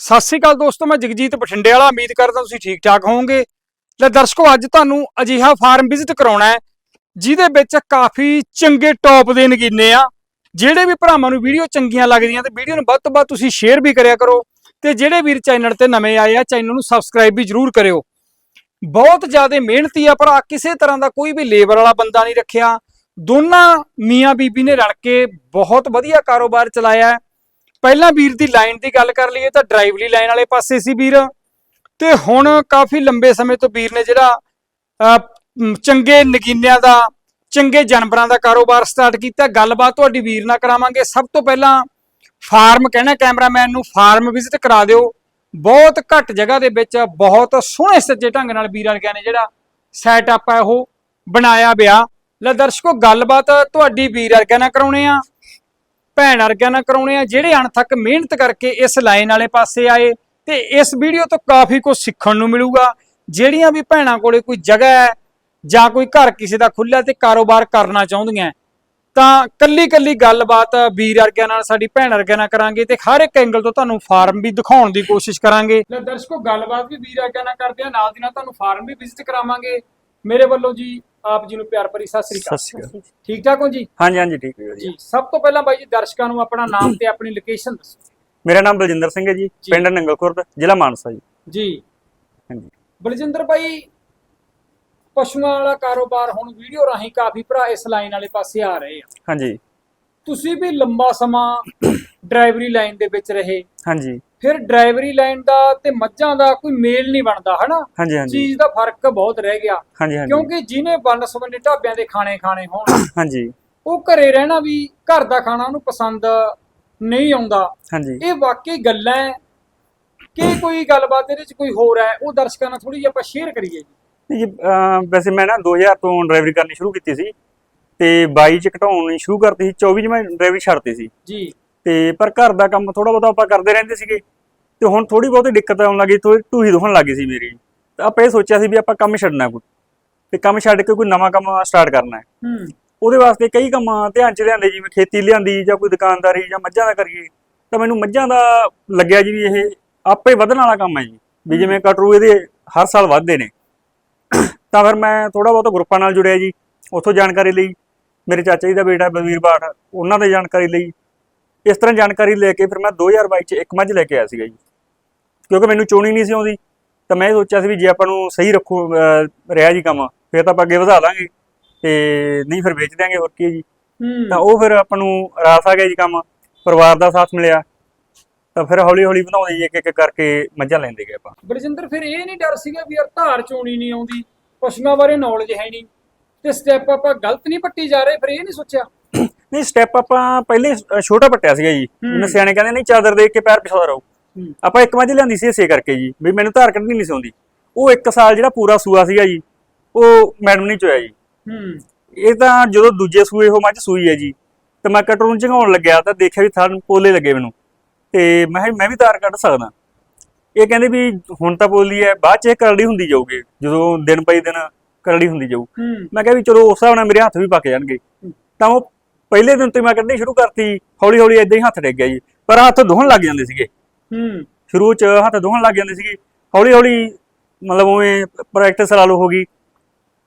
ਸਤਿ ਸ੍ਰੀ ਅਕਾਲ ਦੋਸਤੋ, ਮੈਂ ਜਗਜੀਤ ਬਠਿੰਡੇ ਵਾਲਾ ਉਮੀਦ ਕਰਦਾ ਤੁਸੀਂ ਠੀਕ ਠਾਕ ਹੋਵੋਗੇ। ਲੈ ਦਰਸ਼ਕੋ, ਅੱਜ ਤੁਹਾਨੂੰ ਅਜਿਹਾ ਫਾਰਮ ਵਿਜ਼ਿਟ ਕਰਾਉਣਾ ਹੈ, ਜਿਹਦੇ ਵਿੱਚ ਕਾਫੀ ਚੰਗੇ ਟੌਪ ਦੇ ਨਗੀਨੇ ਆ। ਜਿਹੜੇ ਵੀ ਭਰਾਵਾਂ ਨੂੰ ਵੀਡੀਓ ਚੰਗੀਆਂ ਲੱਗਦੀਆਂ ਤੇ ਵੀਡੀਓ ਨੂੰ ਵੱਧ ਤੋਂ ਵੱਧ ਤੁਸੀਂ ਸ਼ੇਅਰ ਵੀ ਕਰਿਆ ਕਰੋ ਤੇ ਜਿਹੜੇ ਵੀਰ ਚੈਨਲ ਤੇ ਨਵੇਂ ਆਏ ਆ ਚੈਨਲ ਨੂੰ ਸਬਸਕ੍ਰਾਈਬ ਵੀ ਜਰੂਰ ਕਰਿਓ। ਬਹੁਤ ਜ਼ਿਆਦਾ ਮਿਹਨਤੀ ਆ ਭਰਾ, ਕਿਸੇ ਤਰ੍ਹਾਂ ਦਾ ਕੋਈ ਵੀ ਲੇਬਰ ਵਾਲਾ ਬੰਦਾ ਨਹੀਂ ਰੱਖਿਆ। ਦੋਨਾਂ ਮੀਆਂ ਬੀਬੀ ਨੇ ਰਲ ਕੇ ਬਹੁਤ ਵਧੀਆ ਕਾਰੋਬਾਰ ਚਲਾਇਆ ਹੈ। ਪਹਿਲਾਂ ਵੀਰ ਦੀ ਲਾਈਨ ਦੀ ਗੱਲ ਕਰ ਲਈਏ ਤਾਂ ਡਰਾਈਵਲੀ ਲਾਈਨ ਵਾਲੇ ਪਾਸੇ ਸੀ ਵੀਰ। ਤੇ ਹੁਣ ਕਾਫੀ ਲੰਬੇ ਸਮੇਂ ਤੋਂ ਵੀਰ ਨੇ ਜਿਹੜਾ ਚੰਗੇ ਨਗੀਨਿਆਂ ਦਾ, ਚੰਗੇ ਜਾਨਵਰਾਂ ਦਾ ਕਾਰੋਬਾਰ ਸਟਾਰਟ ਕੀਤਾ। ਗੱਲਬਾਤ ਤੁਹਾਡੀ ਵੀਰ ਨਾਲ ਕਰਾਵਾਂਗੇ। ਸਭ ਤੋਂ ਪਹਿਲਾਂ ਫਾਰਮ ਕਹਿਣਾ ਕੈਮਰਾਮੈਨ ਨੂੰ, ਫਾਰਮ ਵਿਜ਼ਿਟ ਕਰਾ ਦਿਓ। ਬਹੁਤ ਘੱਟ ਜਗ੍ਹਾ ਦੇ ਵਿੱਚ ਬਹੁਤ ਸੋਹਣੇ ਸੱਜੇ ਢੰਗ ਨਾਲ ਵੀਰ ਵਰਗਿਆਂ ਨੇ ਜਿਹੜਾ ਸੈਟਅਪ ਹੈ ਉਹ ਬਣਾਇਆ ਬਿਆ ਲੈ ਦਰਸ਼ਕੋ, ਗੱਲਬਾਤ ਤੁਹਾਡੀ ਵੀਰ ਵਰਗਿਆਂ ਨਾਲ ਕਰਾਉਣੇ ਆ। ਭੈਣ ਵਰਗਿਆਂ ਨਾਲ ਕਰਾਉਣੇ ਆ, ਜਿਹੜੇ ਅਣਥੱਕ ਮਿਹਨਤ ਕਰਕੇ ਇਸ ਲਾਈਨ ਵਾਲੇ ਪਾਸੇ ਆਏ ਤੇ ਇਸ ਵੀਡੀਓ ਤੋਂ ਕਾਫੀ ਕੁਝ ਸਿੱਖਣ ਨੂੰ ਮਿਲੂਗਾ। ਜਿਹੜੀਆਂ ਵੀ ਭੈਣਾਂ ਕੋਲੇ ਕੋਈ ਜਗ੍ਹਾ ਹੈ ਜਾਂ ਕੋਈ ਘਰ ਕਿਸੇ ਦਾ ਖੁੱਲਿਆ ਤੇ ਕਾਰੋਬਾਰ ਕਰਨਾ ਚਾਹੁੰਦੀਆਂ ਤਾਂ ਕੱਲੀ ਕੱਲੀ ਗੱਲਬਾਤ ਵੀਰ ਵਰਗਿਆਂ ਨਾਲ, ਸਾਡੀ ਭੈਣ ਵਰਗਿਆਂ ਨਾਲ ਕਰਾਂਗੇ ਤੇ ਹਰ ਇੱਕ ਐਂਗਲ ਤੋਂ ਤੁਹਾਨੂੰ ਫਾਰਮ ਵੀ ਦਿਖਾਉਣ ਦੀ ਕੋਸ਼ਿਸ਼ ਕਰਾਂਗੇ। ਲੈ ਦਰਸ਼ਕੋ, ਗੱਲਬਾਤ ਵੀ ਵੀਰ ਵਰਗਿਆਂ ਨਾਲ ਕਰਦੇ ਆ, ਨਾਲ ਦੀ ਨਾਲ ਤੁਹਾਨੂੰ ਫਾਰਮ ਵੀ ਵਿਜ਼ਿਟ ਕਰਾਵਾਂਗੇ। ਮੇਰੇ ਵੱਲੋਂ ਜੀ ਆਪ ਜੀ ਨੂੰ ਪਿਆਰ ਭਰੀ ਸਤਿ ਸ੍ਰੀ ਅਕਾਲ। ਸਤਿ ਸ਼੍ਰੀ ਅਕਾਲ। ਠੀਕ ਠਾਕ ਹੋ ਜੀ? ਹਾਂਜੀ ਹਾਂਜੀ ਠੀਕ ਹੈ ਜੀ। ਜੀ ਸਭ ਤੋਂ ਪਹਿਲਾਂ ਬਾਈ ਜੀ ਦਰਸ਼ਕਾਂ ਨੂੰ ਆਪਣਾ ਨਾਮ ਤੇ ਆਪਣੀ ਲੋਕੇਸ਼ਨ ਦੱਸੋ। ਮੇਰਾ ਨਾਮ ਬਲਜਿੰਦਰ ਸਿੰਘ ਹੈ ਜੀ ਜੀ। ਪਿੰਡ ਨੰਗਲਖੁਰਦ ਜ਼ਿਲ੍ਹਾ ਮਾਨਸਾ ਜੀ। ਜੀ। ਹਾਂਜੀ। ਬਲਜਿੰਦਰ ਭਾਈ ਪਸ਼ੂਆਂ ਵਾਲਾ ਕਾਰੋਬਾਰ ਹੁਣ ਵੀਡੀਓ ਰਾਹੀਂ ਕਾਫੀ ਭਰਾ ਇਸ ਲਾਈਨ ਵਾਲੇ ਪਾਸੇ ਆ ਰਹੇ ਆ। ਹਾਂਜੀ। ਤੁਸੀਂ ਵੀ ਲੰਬਾ ਸਮਾਂ ਡਰਾਈਵਰੀ ਲਾਈਨ ਦੇ ਵਿੱਚ ਰਹੇ। ਹਾਂਜੀ। ਫਿਰ ਡਰਾਈਵਰੀ ਲਾਈਨ ਦਾ ਤੇ ਮੱਝਾਂ ਦਾ ਕੋਈ ਮੇਲ ਨਹੀਂ ਬਣਦਾ ਹਨਾ? ਹਾਂਜੀ ਹਾਂਜੀ। ਚੀਜ਼ ਦਾ ਫ਼ਰਕ ਬਹੁਤ ਰਹਿ ਗਿਆ। ਹਾਂਜੀ ਹਾਂਜੀ। ਕਿਉਂਕਿ ਜਿਹਨੇ ਵੰਨ-ਸੁਵੰਨੇ ਢਾਬਿਆਂ ਦੇ ਖਾਣੇ ਖਾਣੇ ਹੋਣ ਹਾਂਜੀ। ਉਹ ਘਰੇ ਰਹਿਣਾ ਵੀ ਘਰ ਦਾ ਖਾਣਾ ਉਹਨੂੰ ਪਸੰਦ ਨਹੀਂ ਆਉਂਦਾ। ਹਾਂਜੀ। ਇਹ ਵਾਕਈ ਗੱਲਾਂ ਕਿ ਕੋਈ ਗੱਲਬਾਤ ਇਹਦੇ ਚ ਕੋਈ ਹੋਰ ਹੈ ਉਹ ਦਰਸ਼ਕਾਂ ਨਾਲ ਥੋੜੀ ਜਿਹੀ ਆਪਾਂ ਸ਼ੇਅਰ ਕਰੀਏ ਜੀ। ਵੈਸੇ ਮੈਂ ਨਾ 2000 ਤੋਂ ਡਰਾਈਵਰੀ ਕਰਨੀ ਸ਼ੁਰੂ ਕੀਤੀ ਸੀ ਤੇ 22 ਚ ਘਟਾਉਣੀ ਸ਼ੁਰੂ ਕਰਤੀ ਸੀ 24 ਚ ਮੈਂ ਡਰਾਈਵਰੀ ਛੱਡਤੀ ਸੀ। ਜੀ। ਤੇ ਪਰ ਘਰ ਦਾ ਕੰਮ ਥੋੜਾ ਬਹੁਤਾ ਆਪਾਂ ਕਰਦੇ ਰਹਿੰਦੇ ਸੀਗੇ। ਤੇ ਹੁਣ ਥੋੜੀ ਬਹੁਤੀ ਦਿੱਕਤ ਆਉਣ ਲੱਗੀ ਥੋੜੀ ਢੂਹੀ ਦੁਖਣ ਲੱਗੀ ਸੀ ਮੇਰੀ। ਤਾਂ ਆਪਾਂ ਇਹ ਸੋਚਿਆ ਸੀ ਵੀ ਆਪਾਂ ਕੰਮ ਛੱਡਣਾ ਕੋਈ। ਤੇ ਕੰਮ ਛੱਡ ਕੇ ਕੋਈ ਨਵਾਂ ਕੰਮ ਸਟਾਰਟ ਕਰਨਾ ਹੈ। ਹੂੰ। ਉਹਦੇ ਵਾਸਤੇ ਕਈ ਕੰਮ ਧਿਆਨ ਚ ਲਿਆਂਦੇ ਜਿਵੇਂ ਖੇਤੀ ਲਿਆਂਦੀ ਜਾਂ ਕੋਈ ਦੁਕਾਨਦਾਰੀ ਜਾਂ ਮੱਝਾਂ ਦਾ ਕਰੀਏ। ਤਾਂ ਮੈਨੂੰ ਮੱਝਾਂ ਦਾ ਲੱਗਿਆ ਜੀ ਵੀ ਇਹ ਆਪੇ ਵਧਣ ਵਾਲਾ ਕੰਮ ਹੈ ਜੀ। ਵੀ ਜਿਵੇਂ ਕਟਰੂ ਇਹਦੇ ਹਰ ਸਾਲ ਵੱਧਦੇ ਨੇ। ਤਾਂ ਫਿਰ ਮੈਂ ਥੋੜਾ ਬਹੁਤ ਗਰੁੱਪਾਂ ਨਾਲ ਜੁੜਿਆ ਜੀ। ਉੱਥੋਂ ਜਾਣਕਾਰੀ ਲਈ ਮੇਰੇ ਚਾਚਾ ਜੀ ਦਾ ਬੇਟਾ ਬਲਵੀਰ ਬਾਠ ਉਹਨਾਂ ਦੀ ਜਾਣਕਾਰੀ ਲਈ। ਇਸ ਤਰ੍ਹਾਂ ਜਾਣਕਾਰੀ ਲੈ ਕੇ ਫਿਰ ਮੈਂ 2022 ਚ ਇੱਕ ਮੱਝ ਲੈ ਕੇ ਆਇਆ ਸੀਗਾ ਜੀ। ਕਿਉਂਕਿ ਮੈਨੂੰ ਚੋਣੀ ਨਹੀਂ ਸੀ ਆਉਂਦੀ ਤਾਂ ਮੈਂ ਸੋਚਿਆ ਸੀ ਵੀ ਜੇ ਆਪਾਂ ਨੂੰ ਸਹੀ ਰੱਖੋ ਰਿਹਾ ਜੀ ਕੰਮ ਫਿਰ ਤਾਂ ਆਪਾਂ ਅੱਗੇ ਵਧਾ ਲਾਂਗੇ ਤੇ ਨਹੀਂ ਫਿਰ ਵੇਚ ਦਿਆਂਗੇ ਹੋਰ ਕੀ ਜੀ। ਤਾਂ ਉਹ ਫਿਰ ਆਪਾਂ ਨੂੰ ਰਾਸ ਆ ਗਿਆ ਜੀ ਕੰਮ ਪਰਿਵਾਰ ਦਾ ਸਾਥ ਮਿਲਿਆ ਤਾਂ ਫਿਰ ਹੌਲੀ ਹੌਲੀ ਵਧਾਉਂਦੇ ਜੀ ਇੱਕ ਇੱਕ ਕਰਕੇ ਮੱਝਾਂ ਲੈਂਦੇ ਗਏ ਆਪਾਂ। ਬਲਜਿੰਦਰ ਫਿਰ ਇਹ ਨਹੀਂ ਡਰ ਸੀਗਾ ਵੀ ਯਾਰ ਧਾਰ ਚੋਣੀ ਨਹੀਂ ਆਉਂਦੀ ਪਸ਼ੂਆਂ ਬਾਰੇ ਨੌਲੇਜ ਹੈ ਨਹੀਂ ਤੇ ਸਟੈਪ ਆਪਾਂ ਗਲਤ ਨਹੀਂ ਪੱਟੀ ਜਾ ਰਹੇ ਫਿਰ ਇਹ ਨਹੀਂ ਸੋਚਿਆ? ਨਹੀਂ ਸਟੈਪ ਆਪਾਂ ਪਹਿਲੇ ਛੋਟਾ ਪੱਟਿਆ ਸੀਗਾ ਜੀ। ਸਿਆਣੇ ਕਹਿੰਦੇ ਨਹੀਂ ਚਾਦਰ ਦੇਖ ਕੇ ਪੈਰ ਪਿਛਾਦਾ ਰਹੋ। ਆਪਾਂ ਇੱਕ ਮੱਝ ਲਿਆਂਦੀ ਸੀ ਇਸੇ ਕਰਕੇ ਜੀ ਵੀ ਮੈਨੂੰ ਧਾਰ ਕੱਢਣੀ ਨਹੀਂ ਸੀ ਆਉਂਦੀ। ਉਹ ਇੱਕ ਸਾਲ ਜਿਹੜਾ ਪੂਰਾ ਸੂਆ ਸੀਗਾ ਜੀ ਉਹ ਮੈਡਮ ਨਹੀਂ ਚੋਇਆ ਜੀ। ਹੂੰ। ਇਹ ਤਾਂ ਜਦੋਂ ਦੂਜੇ ਸੂਏ ਉਹ ਮੱਝ ਸੂਈ ਹੈ ਜੀ ਤੇ ਮੈਂ ਕਟਰ ਨੂੰ ਝੰਗਾਉਣ ਲੱਗਿਆ ਤਾਂ ਦੇਖਿਆ ਵੀ ਥਣ ਪੋਲੇ ਲੱਗੇ ਮੈਨੂੰ। ਤੇ ਮੈਂ ਮੈਂ ਵੀ ਤਾਰ ਕੱਢ ਸਕਦਾ। ਇਹ ਕਹਿੰਦੇ ਵੀ ਹੁਣ ਤਾਂ ਪੋਲੀ ਹੈ ਬਾਅਦ ਚ ਇਹ ਕਰੜੀ ਹੁੰਦੀ ਜਾਊਗੀ ਜਦੋਂ ਦਿਨ ਪਈ ਦਿਨ ਕਰੜੀ ਹੁੰਦੀ ਜਾਊ। ਮੈਂ ਕਿਹਾ ਵੀ ਚਲੋ ਉਸ ਹਿਸਾਬ ਨਾਲ ਮੇਰੇ ਹੱਥ ਵੀ ਪੱਕ ਜਾਣਗੇ। ਤਾਂ ਉਹ ਪਹਿਲੇ ਦਿਨ ਤੋਂ ਮੈਂ ਕੱਢਣੀ ਸ਼ੁਰੂ ਕਰਤੀ ਹੌਲੀ ਹੌਲੀ ਇਦਾਂ ਹੀ ਹੱਥ ਡਿੱਗ ਗਿਆ ਜੀ। ਪਰ ਹੱਥ ਦੁਹਣ ਲੱਗ ਜਾਂਦੇ ਸੀਗੇ। ਹੂੰ। ਸ਼ੁਰੂ ਚ ਹੱਥ ਦੁਹਣ ਲੱਗ ਜਾਂਦੇ ਸੀਗੇ। ਹੌਲੀ ਹੌਲੀ ਮਤਲਬ ਉਵੇਂ ਪ੍ਰੈਕਟਿਸ ਲਾ ਲਓ ਹੋ ਗਈ।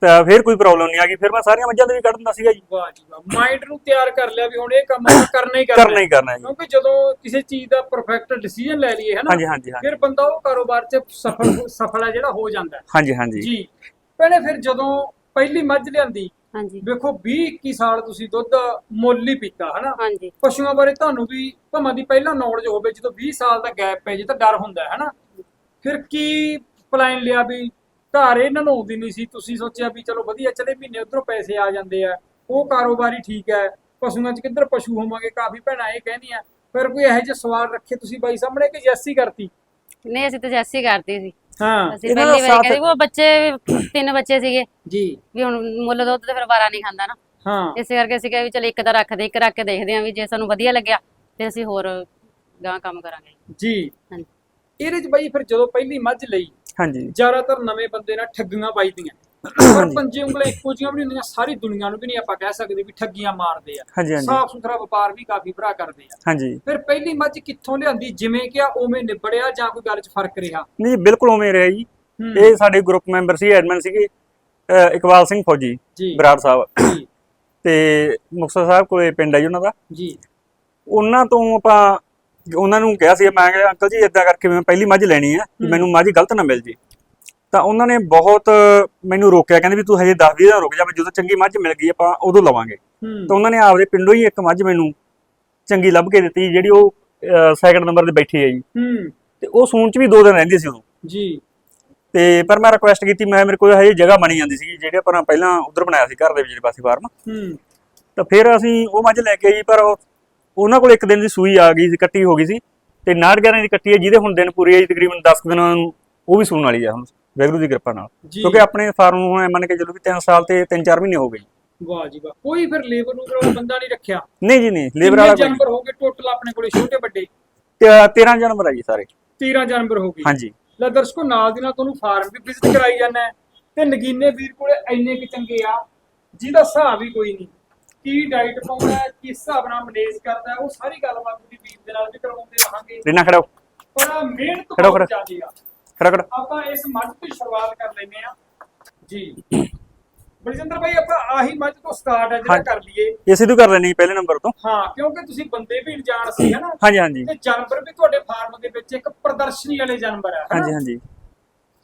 ਤਾਂ ਫਿਰ ਕੋਈ ਪ੍ਰੋਬਲਮ ਨਹੀਂ ਆ ਗਈ। ਫਿਰ ਮੈਂ ਸਾਰੀਆਂ ਮੱਝਾਂ ਦੇ ਵੀ ਕੱਢ ਦਿੰਦਾ ਸੀਗਾ ਜੀ। ਵਾਹ ਜੀ ਵਾਹ। ਮਾਈਂਡ ਨੂੰ ਤਿਆਰ ਕਰ ਲਿਆ ਵੀ ਹੁਣ ਇਹ ਕੰਮ ਆਪਾਂ ਕਰਨਾ ਹੀ ਕਰਨਾ ਕਰਨਾ ਹੀ ਕਰਨਾ ਹੈ ਜੀ। ਕਿਉਂਕਿ ਜਦੋਂ ਕਿਸੇ ਚੀਜ਼ ਦਾ ਪਰਫੈਕਟ ਡਿਸੀਜਨ ਲੈ ਲਈਏ ਹਨਾ? ਹਾਂਜੀ ਹਾਂਜੀ ਹਾਂਜੀ। ਫਿਰ ਬੰਦਾ ਉਹ ਕਾਰੋਬਾਰ 'ਚ ਸਫਲ ਸਫਲ ਹੈ ਜਿਹੜਾ ਹੋ ਜਾਂਦਾ ਹੈ। ਹਾਂਜੀ ਹਾਂਜੀ। ਜੀ। ਪਹਿਲੇ ਫਿਰ ਜਦੋਂ ਪਹਿਲੀ ਮੱਝ ਲਿਆਂਦੀ ਹਾਂਜੀ। ਵੇਖੋ 20 21 ਸਾਲ ਤੁਸੀਂ ਦੁੱਧ ਮੁੱਲ ਹੀ ਪੀਤਾ ਹਨਾ? ਹਾਂਜੀ। ਪਸ਼ੂਆਂ ਬਾਰੇ ਤੁਹਾਨੂੰ ਵੀ ਭਾਵੇਂ ਦੀ ਪਹਿਲਾਂ ਨੌਲੇਜ ਹੋਵੇ ਜਦੋਂ 20 ਸਾਲ ਦਾ ਗੈਪ ਪੈ ਜੇ ਤਾਂ ਡਰ ਹੁੰਦਾ ਹੈ ਹਨਾ? ਫਿਰ ਕੀ ਪਲਾਨ ਲਿਆ ਵੀ ਘਰ ਇਹਨਾਂ ਨੂੰ ਆਉਂਦੀ ਨਹੀਂ ਸੀ? ਤੁਸੀਂ ਸੋਚਿਆ ਵੀ ਚਲੋ ਵਧੀਆ ਚਲੇ ਮਹੀਨੇ ਉਧਰੋਂ ਪੈਸੇ ਆ ਜਾਂਦੇ ਆ ਉਹ ਕਾਰੋਬਾਰੀ ਠੀਕ ਹੈ ਪਸ਼ੂਆਂ 'ਚ ਕਿੱਧਰ ਪਸ਼ੂ ਹੋਵਾਂਗੇ? ਕਾਫੀ ਭੈਣਾਂ ਇਹ ਕਹਿੰਦੀਆਂ ਫਿਰ ਕੋਈ ਇਹੋ ਜਿਹੇ ਸਵਾਲ ਰੱਖੇ ਤੁਸੀਂ ਬਾਈ ਸਾਹਮਣੇ ਕਿ ਜੈਸੀ ਕਰਤੀ? ਨਹੀਂ ਅਸੀਂ ਤਾਂ ਜੈਸੀ ਕਰਦੀ ਸੀ। ਹਾਂ। ਅਸੀਂ ਇਹਨਾਂ ਦਾ ਪਹਿਲੀ ਵਾਰੀ ਸਾਥ- ਕਹਿੰਦੇ ਉਹ ਬੱਚੇ ਤਿੰਨ ਬੱਚੇ ਸੀਗੇ। ਜੀ। ਵੀ ਹੁਣ ਮੁੱਲ ਦੁੱਧ ਤੇ ਫਿਰ ਬਾਰਾ ਨਹੀਂ ਖਾਂਦਾ ਨਾ। ਹਾਂ। ਇਸੇ ਕਰਕੇ ਅਸੀਂ ਕਿਹਾ ਵੀ ਚਲ ਇੱਕ ਤਾਂ ਰੱਖਦੇ ਇੱਕ ਰੱਖ ਕੇ ਦੇਖਦੇ ਆਂ ਵੀ ਜੇ ਸਾਨੂੰ ਵਧੀਆ ਲੱਗਿਆ ਤੇ ਅਸੀਂ ਹੋਰ ਗਾਂ ਕੰਮ ਕਰਾਂਗੇ। ਜੀ। ਹਾਂਜੀ। ਇਹਦੇ 'ਚ ਬਾਈ ਫਿਰ ਜਦੋਂ ਪਹਿਲੀ ਮੱਝ ਲਈ ਹਾਂਜੀ। ਜ਼ਿਆਦਾਤਰ ਨਵੇਂ ਬੰਦੇ ਨਾਲ ਠੱਗੀਆਂ ਵੱਜਦੀਆਂ। ਪਰ ਪੰਜੇ ਉਂਗਲਾਂ ਇੱਕੋ ਜਿਹੀਆਂ ਵੀ ਨਹੀਂ ਹੁੰਦੀਆਂ ਸਾਰੀ ਦੁਨੀਆ ਨੂੰ ਵੀ ਨਹੀਂ ਆਪਾਂ ਕਹਿ ਸਕਦੇ ਵੀ ਠੱਗੀਆਂ ਮਾਰਦੇ ਆ। ਹਾਂਜੀ ਸਾਫ਼ ਸੁਥਰਾ ਵਪਾਰ ਵੀ ਕਾਫੀ ਭਰਾ ਕਰਦੇ ਆ। ਹਾਂਜੀ। ਫਿਰ ਪਹਿਲੀ ਮੱਝ ਕਿੱਥੋਂ ਲਿਆਂਦੀ ਜਿਵੇਂ ਕਿ ਆ ਉਵੇਂ ਨਿਬੜਿਆ ਜਾਂ ਕੋਈ ਗੱਲ 'ਚ ਫ਼ਰਕ ਰਿਹਾ? ਨਹੀਂ ਬਿਲਕੁਲ ਉਵੇਂ ਰਿਹਾ ਜੀ। ਹੂੰ, ਇਹ ਸਾਡੇ ਗਰੁੱਪ ਮੈਂਬਰ ਸੀ ਐਡਮਨ ਸੀਗੇ ਅਹ ਇਕਬਾਲ ਸਿੰਘ ਫੌਜੀ ਜੀ। ਬਰਾੜ ਸਾਹਿਬ। ਜੀ। ਤੇ ਮੁਕਤਸਰ ਸਾਹਿਬ ਕੋਲੇ ਪਿੰਡ ਹੈ ਜੀ ਉਹਨਾਂ ਦਾ। ਜੀ। ਉਹਨਾਂ ਤੋਂ ਆਪਾਂ ਉਹਨਾਂ ਨੂੰ ਕਿਹਾ ਸੀ ਮੈਂ ਕਿਹਾ ਅੰਕਲ ਜੀ ਇਦਾਂ ਕਰਕੇ ਮੈਂ ਪਹਿਲੀ ਮੱਝ ਲੈਣੀ ਹੂੰ। ਮੈਨੂੰ ਮੱਝ ਗਲਤ ਨਾ ਮਿਲ ਜੇ। ਤਾਂ ਉਹਨਾਂ ਨੇ ਬਹੁਤ ਮੈਨੂੰ ਰੋਕਿਆ ਕਹਿੰਦੇ ਵੀ ਤੂੰ ਹਜੇ 10 20 ਦਿਨ ਰੁਕ ਜਾ ਮੈਂ ਜਦੋਂ ਚੰਗੀ ਮੱਝ ਮਿਲ ਗਈ ਆਪਾਂ ਉਦੋਂ ਲਵਾਂਗੇ। ਹੂੰ। ਤਾਂ ਉਹਨਾਂ ਨੇ ਆਪਦੇ ਪਿੰਡੋਂ ਹੀ ਇੱਕ ਮੱਝ ਮੈਨੂੰ ਚੰਗੀ ਲੱਭ ਕੇ ਦਿੱਤੀ ਜਿਹੜੀ ਉਹ ਸੈਕੰਡ ਨੰਬਰ ਤੇ ਬੈਠੀ ਹੈ ਜੀ। ਹੂੰ। ਤੇ ਉਹ ਸੂਣ ਚ ਵੀ ਦੋ ਦਿਨ ਰਹਿੰਦੀ ਸੀ ਉਦੋਂ। ਜੀ। ਤੇ ਪਰ ਮੈਂ ਰਿਕੁਐਸਟ ਕੀਤੀ ਮੈਂ ਮੇਰੇ ਕੋਲ ਹਜੇ ਜਗ੍ਹਾ ਬਣੀ ਜਾਂਦੀ ਸੀ ਜਿਹੜੀ ਆਪਾਂ ਪਹਿਲਾਂ ਉਧਰ ਬਣਾਇਆ ਸੀ ਘਰ ਦੇ ਵਿਚਲੇ ਪਾਸੇ ਫਾਰਮ ਹੂੰ। ਤਾਂ ਫਿਰ ਅਸੀਂ ਉਹ ਮੱਝ ਲੈ ਕੇ ਆਈ ਪਰ ਉਹ- ਉਹਨਾਂ ਕੋਲ ਇੱਕ ਦਿਨ ਦੀ ਸੂਈ ਆ ਗਈ ਸੀ ਕੱਟੀ ਹੋ ਗਈ ਸੀ। ਤੇ 69 11 ਦੀ ਕੱਟੀ ਹੈ ਜਿਹਦੇ ਹੁਣ ਦਿਨ ਪੂਰੇ ਆ ਜੀ ਤਕਰੀਬਨ 10 ਕੁ ਦਿਨਾਂ ਨੂੰ ਉਹ ਵੀ ਸੂਣ ਵਾਲੀ ਆ ਹੁਣ। ਵੈਗਰੂ ਦੀ ਕਿਰਪਾ ਨਾਲ। ਜੀ। ਕਿਉਂਕਿ ਆਪਣੇ ਫਾਰਮ ਨੂੰ ਹੁਣ ਮੰਨ ਕੇ ਚੱਲੋ ਵੀ 3 ਸਾਲ ਤੇ 3-4 ਮਹੀਨੇ ਹੋ ਗਏ। ਵਾਹ ਜੀ ਵਾਹ। ਕੋਈ ਫਿਰ ਲੇਬਰ ਨੂੰ ਬੰਦਾ ਨਹੀਂ ਰੱਖਿਆ। ਨਹੀਂ ਜੀ ਨਹੀਂ। ਲੇਬਰ ਵਾਲਾ ਕੋਈ ਜਾਨਵਰ ਹੋ ਗਏ ਟੋਟਲ ਆਪਣੇ ਕੋਲੇ ਛੋਟੇ ਵੱਡੇ? ਨਹੀਂ। ਤੇ 13 ਜਨਵਰ ਆ ਜੀ ਸਾਰੇ। 13 ਜਾਨਵਰ ਹੋ ਗਏ। ਹਾਂਜੀ। ਲੈ ਦਰਸ਼ਕੋ ਨਾਲ ਦੀ ਨਾਲ ਤੁਹਾਨੂੰ ਫਾਰਮ ਵੀ ਵਿਜ਼ਿਟ ਕਰਾਈ ਹੈ। ਤੇ ਨਗੀਨੇ ਵੀਰ ਕੋਲੇ ਇੰਨੇ ਕਿ ਚੰਗੇ ਆ ਜਿਹਦਾ ਹਿਸਾਬ ਹੀ ਕੋਈ ਨਹੀਂ। ਕੀ ਡਾਈਟ ਪਾਉਂਦਾ ਹੈ, ਕਿਸ ਹਿਸਾਬ ਨਾਲ ਮੈਨੇਜ ਕਰਦਾ ਹੈ, ਉਹ ਸਾਰੀ ਗੱਲਬਾਤ ਵੀ ਵੀਰ ਦੇ ਨਾਲ ਵੀ ਕਰਵਾਉਂਦੇ ਰਹਾਂਗੇ। ਰੀਨਾ ਖੜੋ। ਪਰ ਆਹ ਮਿਹਨਤ ਖੜੋ, ਬਹੁਤ ਖੜੋ। ਜ਼ਿਆਦੀ ਆ। ਖੜਾ ਖੜਾ ਆਪਾਂ ਇਸ ਮੱਝ ਤੋਂ ਹੀ ਸ਼ੁਰੂਆਤ ਕਰ ਲੈਨੇ ਆ ਜੀ। ਬਲਜਿੰਦਰ ਭਾਈ ਆਪਾਂ ਆਹੀ ਮੱਝ ਤੋਂ ਸਟਾਰਟ ਹੈ ਜਿਹੜਾ। ਕਰ ਲਈਏ। ਇਸੇ ਤੋਂ ਕਰ ਲੈਣੀ ਪਹਿਲੇ ਨੰਬਰ ਤੋਂ। ਹਾਂ ਕਿਉਂਕਿ ਤੁਸੀਂ ਬੰਦੇ ਵੀ ਜਾਣ ਸੀ ਹਨਾ ਹਾਂਜੀ ਹਾਂਜੀ। ਤੇ ਜਾਨਵਰ ਵੀ ਤੁਹਾਡੇ ਫਾਰਮ ਦੇ ਵਿੱਚ ਇੱਕ ਪ੍ਰਦਰਸ਼ਨੀ ਵਾਲੇ ਜਾਨਵਰ ਆ? ਹਾਂਜੀ ਹਾਂਜੀ।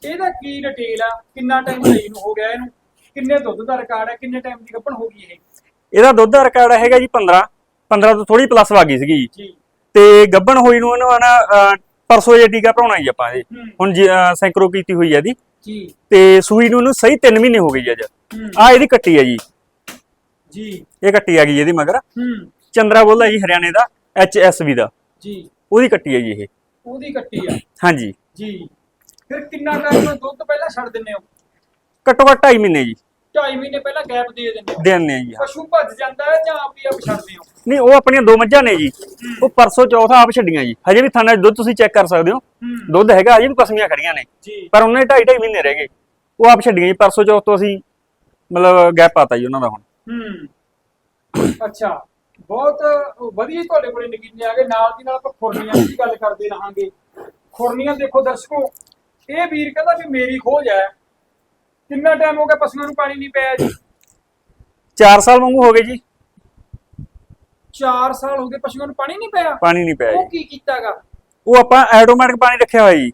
ਇਹਦਾ ਕੀ ਡਿਟੇਲ ਆ? ਕਿੰਨਾ ਟਾਈਮ ਲਈ ਨੂੰ ਹੋ ਗਿਆ ਇਹਨੂੰ? ਕਿੰਨੇ ਦੁੱਧ ਦਾ ਰਿਕਾਰਡ ਹੈ ਕਿੰਨੇ ਟਾਈਮ ਦੀ ਗੱਭਣ ਹੋ ਗਈ ਇਹ? ਇਹਦਾ ਦੁੱਧ ਦਾ ਰਿਕਾਰਡ ਹੈਗਾ ਜੀ 15 15 ਤੋਂ ਥੋੜੀ ਪਲੱਸ ਗਈ ਸੀਗੀ ਜੀ। ਤੇ ਗੱਬਣ ਹੋਈ ਨੂੰ ਇਹਨੂੰ ਨਾ ਪਰਸੋਂ ਜੇ ਟੀਕਾ ਭਰਾਉਣਾ ਜੀ ਆਪਾਂ ਇਹ। ਹੂੰ। ਹੁਣ ਸੈਂਕਰੋ ਕੀਤੀ ਹੋਈ ਹੈ ਇਹਦੀ। ਜੀ। ਤੇ ਸੂਈ ਨੂੰ ਇਹਨੂੰ ਸਹੀ 3 ਮਹੀਨੇ ਹੋ ਗਈ ਅੱਜ। ਹੂੰ। ਆ ਇਹਦੀ ਕੱਟੀ ਹੈ ਜੀ। ਜੀ। ਇਹ ਕੱਟੀ ਆ ਗਈ ਇਹਦੀ ਮਗਰ। ਹੂੰ। ਚੰਦਰਾ ਬੋਲਾ ਜੀ ਹਰਿਆਣੇ ਦਾ ਐਚਐਸਵੀ ਦਾ। ਜੀ। ਉਹਦੀ ਕੱਟੀ ਹੈ ਜੀ ਇਹ। ਉਹਦੀ ਕੱਟੀ ਆ। ਹਾਂਜੀ। ਜੀ। ਫਿਰ ਕਿੰਨਾ ਟਾਈਮ ਦੁੱਧ ਪਹਿਲਾਂ ਛੱਡ ਦਿੰਨੇ ਹੋ? ਘੱਟੋ ਘੱਟ 2.5 ਮਹੀਨੇ ਜੀ। 2.5 ਮਹੀਨੇ ਪਹਿਲਾਂ ਗੈਪ ਦੇ ਦਿੰਦੇ ਹੋ। ਆ ਜੀ ਹਾਂ। ਪਸ਼ੂ ਭੱਜ ਜਾਂਦਾ ਹੈ ਜਾਂ ਆਪ ਹੀ ਆਪ ਛੱਡਦੇ ਹੋ? ਨਹੀਂ ਉਹ ਆਪਣੀਆਂ ਦੋ ਮੱਝਾਂ ਨੇ ਜੀ। ਉਹ ਪਰਸੋਂ ਚੌਥਾ ਆਪ ਛੱਡੀਆਂ ਜੀ। ਹਜੇ ਵੀ ਥਾਣਾ ਦੁੱਧ ਤੁਸੀਂ ਚੈੱਕ ਕਰ ਸਕਦੇ ਹੋ। ਦੁੱਧ ਹੈਗਾ ਅਜੇ ਵੀ ਕਸਮੀਆਂ ਖੜੀਆਂ ਨੇ। ਪਰ ਉਹਨਾਂ ਦੇ 2.5 ਮਹੀਨੇ ਰਹਿ ਗਏ। ਉਹ ਆਪ ਛੱਡੀਆਂ ਜੀ। ਪਰਸੋਂ ਚੌਥ ਤੋਂ ਅਸੀਂ ਮਤਲਬ ਗੈਪ ਪਾਤਾ ਜੀ ਉਹਨਾਂ ਦਾ ਹੁਣ। ਹੂੰ। ਅੱਛਾ। ਬਹੁਤ ਵਧੀਆ ਤੁਹਾਡੇ ਕੋਲੇ ਨਗੀਨੇ ਆ ਗਏ। ਨਾਲ ਦੀ ਨਾਲ ਆਪਾਂ ਖੁਰਨੀਆਂ ਦੀ ਗੱਲ ਕਰਦੇ ਰਹਾਂਗੇ। ਖੁਰਨੀਆਂ ਦੇਖੋ ਦਰਸ਼ਕੋ ਇਹ ਵੀਰ ਕਹਿੰਦਾ ਵੀ ਮੇਰੀ ਖੋਜ ਹੈ। ਕਿੰਨਾ ਟਾਈਮ ਹੋ ਗਿਆ ਪਸ਼ੂਆਂ ਨੂੰ ਪਾਣੀ ਨਹੀਂ ਪਿਆ ਜੀ? 4 ਸਾਲ ਵਾਂਗੂ ਹੋ ਗਏ ਜੀ। 4 ਸਾਲ ਹੋ ਗਏ ਪਸ਼ੂਆਂ ਨੂੰ ਪਾਣੀ ਨਹੀਂ ਪਿਆ। ਪਾਣੀ ਨਹੀਂ ਪਿਆ ਉਹ ਜੀ। ਕੀ ਕੀਤਾਗਾ? ਉਹ ਆਪਾਂ ਆਟੋਮੈਟਿਕ ਪਾਣੀ ਰੱਖਿਆ ਹੋਇਆ ਜੀ।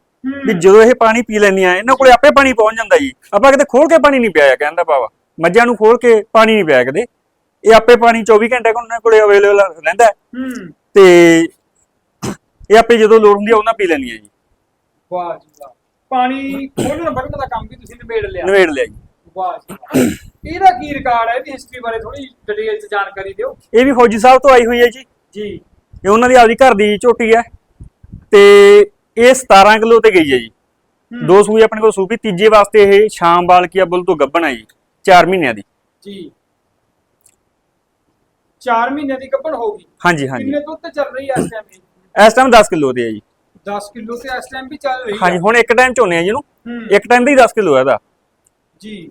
ਵੀ ਜਦੋਂ ਇਹ ਪਾਣੀ ਪੀ ਲੈਂਦੀਆਂ ਇਹਨਾਂ ਕੋਲੇ ਆਪੇ ਪਾਣੀ ਪਹੁੰਚ ਜਾਂਦਾ ਜੀ। ਆਪਾਂ ਕਿਤੇ ਖੋਲ ਕੇ ਪਾਣੀ ਨਹੀਂ ਪਿਆਇਆ ਕਹਿੰਦਾ ਬਾਵਾ। ਮੱਝਾਂ ਨੂੰ ਖੋਲ ਕੇ ਪਾਣੀ ਨਹੀਂ ਪਿਆਇਆ ਕਦੇ। ਇਹ ਆਪੇ ਪਾਣੀ 24 ਘੰਟੇ ਉਹਨਾਂ ਕੋਲੇ ਅਵੇਲੇਬਲ ਰਹਿੰਦਾ। ਹੈ। ਹੂੰ ਤੇ ਇਹ ਆਪੇ ਜਦੋਂ ਲੋੜ ਹੁੰਦੀ ਆ ਉਹਨਾਂ ਪੀ ਲੈਂਦੀਆਂ ਜੀ। ਵਾਹ ਜੀ ਵਾਹ। ਪਾਣੀ ਖੋਲਣ ਵਰਣ ਦਾ ਕੰਮ ਵੀ ਤੁਸੀਂ ਨਿਬੇੜ ਲਿਆ। ਨਵੇੜ ਲਿਆ ਜੀ। ਵਾਹ ਜੀ। ਇਹਦਾ ਕੀ ਰਿਕਾਰਡ ਹੈ? ਇਹਦੀ ਹਿਸਟਰੀ ਬਾਰੇ ਥੋੜੀ ਡਿਟੇਲ ਚ ਜਾਣਕਾਰੀ ਦਿਓ। ਇਹ ਵੀ ਫੌਜੀ ਸਾਹਿਬ ਤੋਂ ਆਈ ਹੋਈ ਹੈ ਜੀ। ਜੀ। ਇਹ ਉਹਨਾਂ ਦੀ ਆਪਦੀ ਘਰ ਦੀ ਝੋਟੀ ਹੈ। ਤੇ ਇਹ 17 ਕਿਲੋ ਤੇ ਗਈ ਹੈ ਜੀ। ਦੋ ਸੂਈ ਆਪਣੇ ਕੋਲ ਸੂਪੀ। ਤੀਜੇ ਵਾਸਤੇ ਇਹ ਸ਼ਾਮ ਬਾਲਕੀਆ ਬੁੱਲ ਤੋਂ ਗੱਭਣ ਹੈ ਜੀ 4 ਮਹੀਨਿਆਂ ਦੀ। ਜੀ। 4 ਮਹੀਨੇ ਦੀ ਕੱਪੜ ਹੋ ਗਈ। ਹਾਂਜੀ ਹਾਂਜੀ। ਕਿੰਨੇ ਦੁੱਧ ਤੇ ਚੱਲ ਰਹੀ ਹੈ ਇਸ ਟਾਈਮ ਇਸ ਟਾਈਮ 10 ਕਿਲੋ ਦੇ ਹੈ ਜੀ। 10 ਕਿਲੋ ਤੇ ਇਸ ਟਾਈਮ ਵੀ ਚੱਲ ਰਹੀ ਹਾਂਜੀ ਹੈ ਹੁਣ ਇੱਕ ਟਾਈਮ ਝੋਨੇ ਆ ਜਿਹਨੂੰ ਹੂੰ। ਇੱਕ ਟਾਈਮ ਦਾ ਹੀ 10 ਕਿਲੋ ਹੈ ਇਹਦਾ। ਜੀ।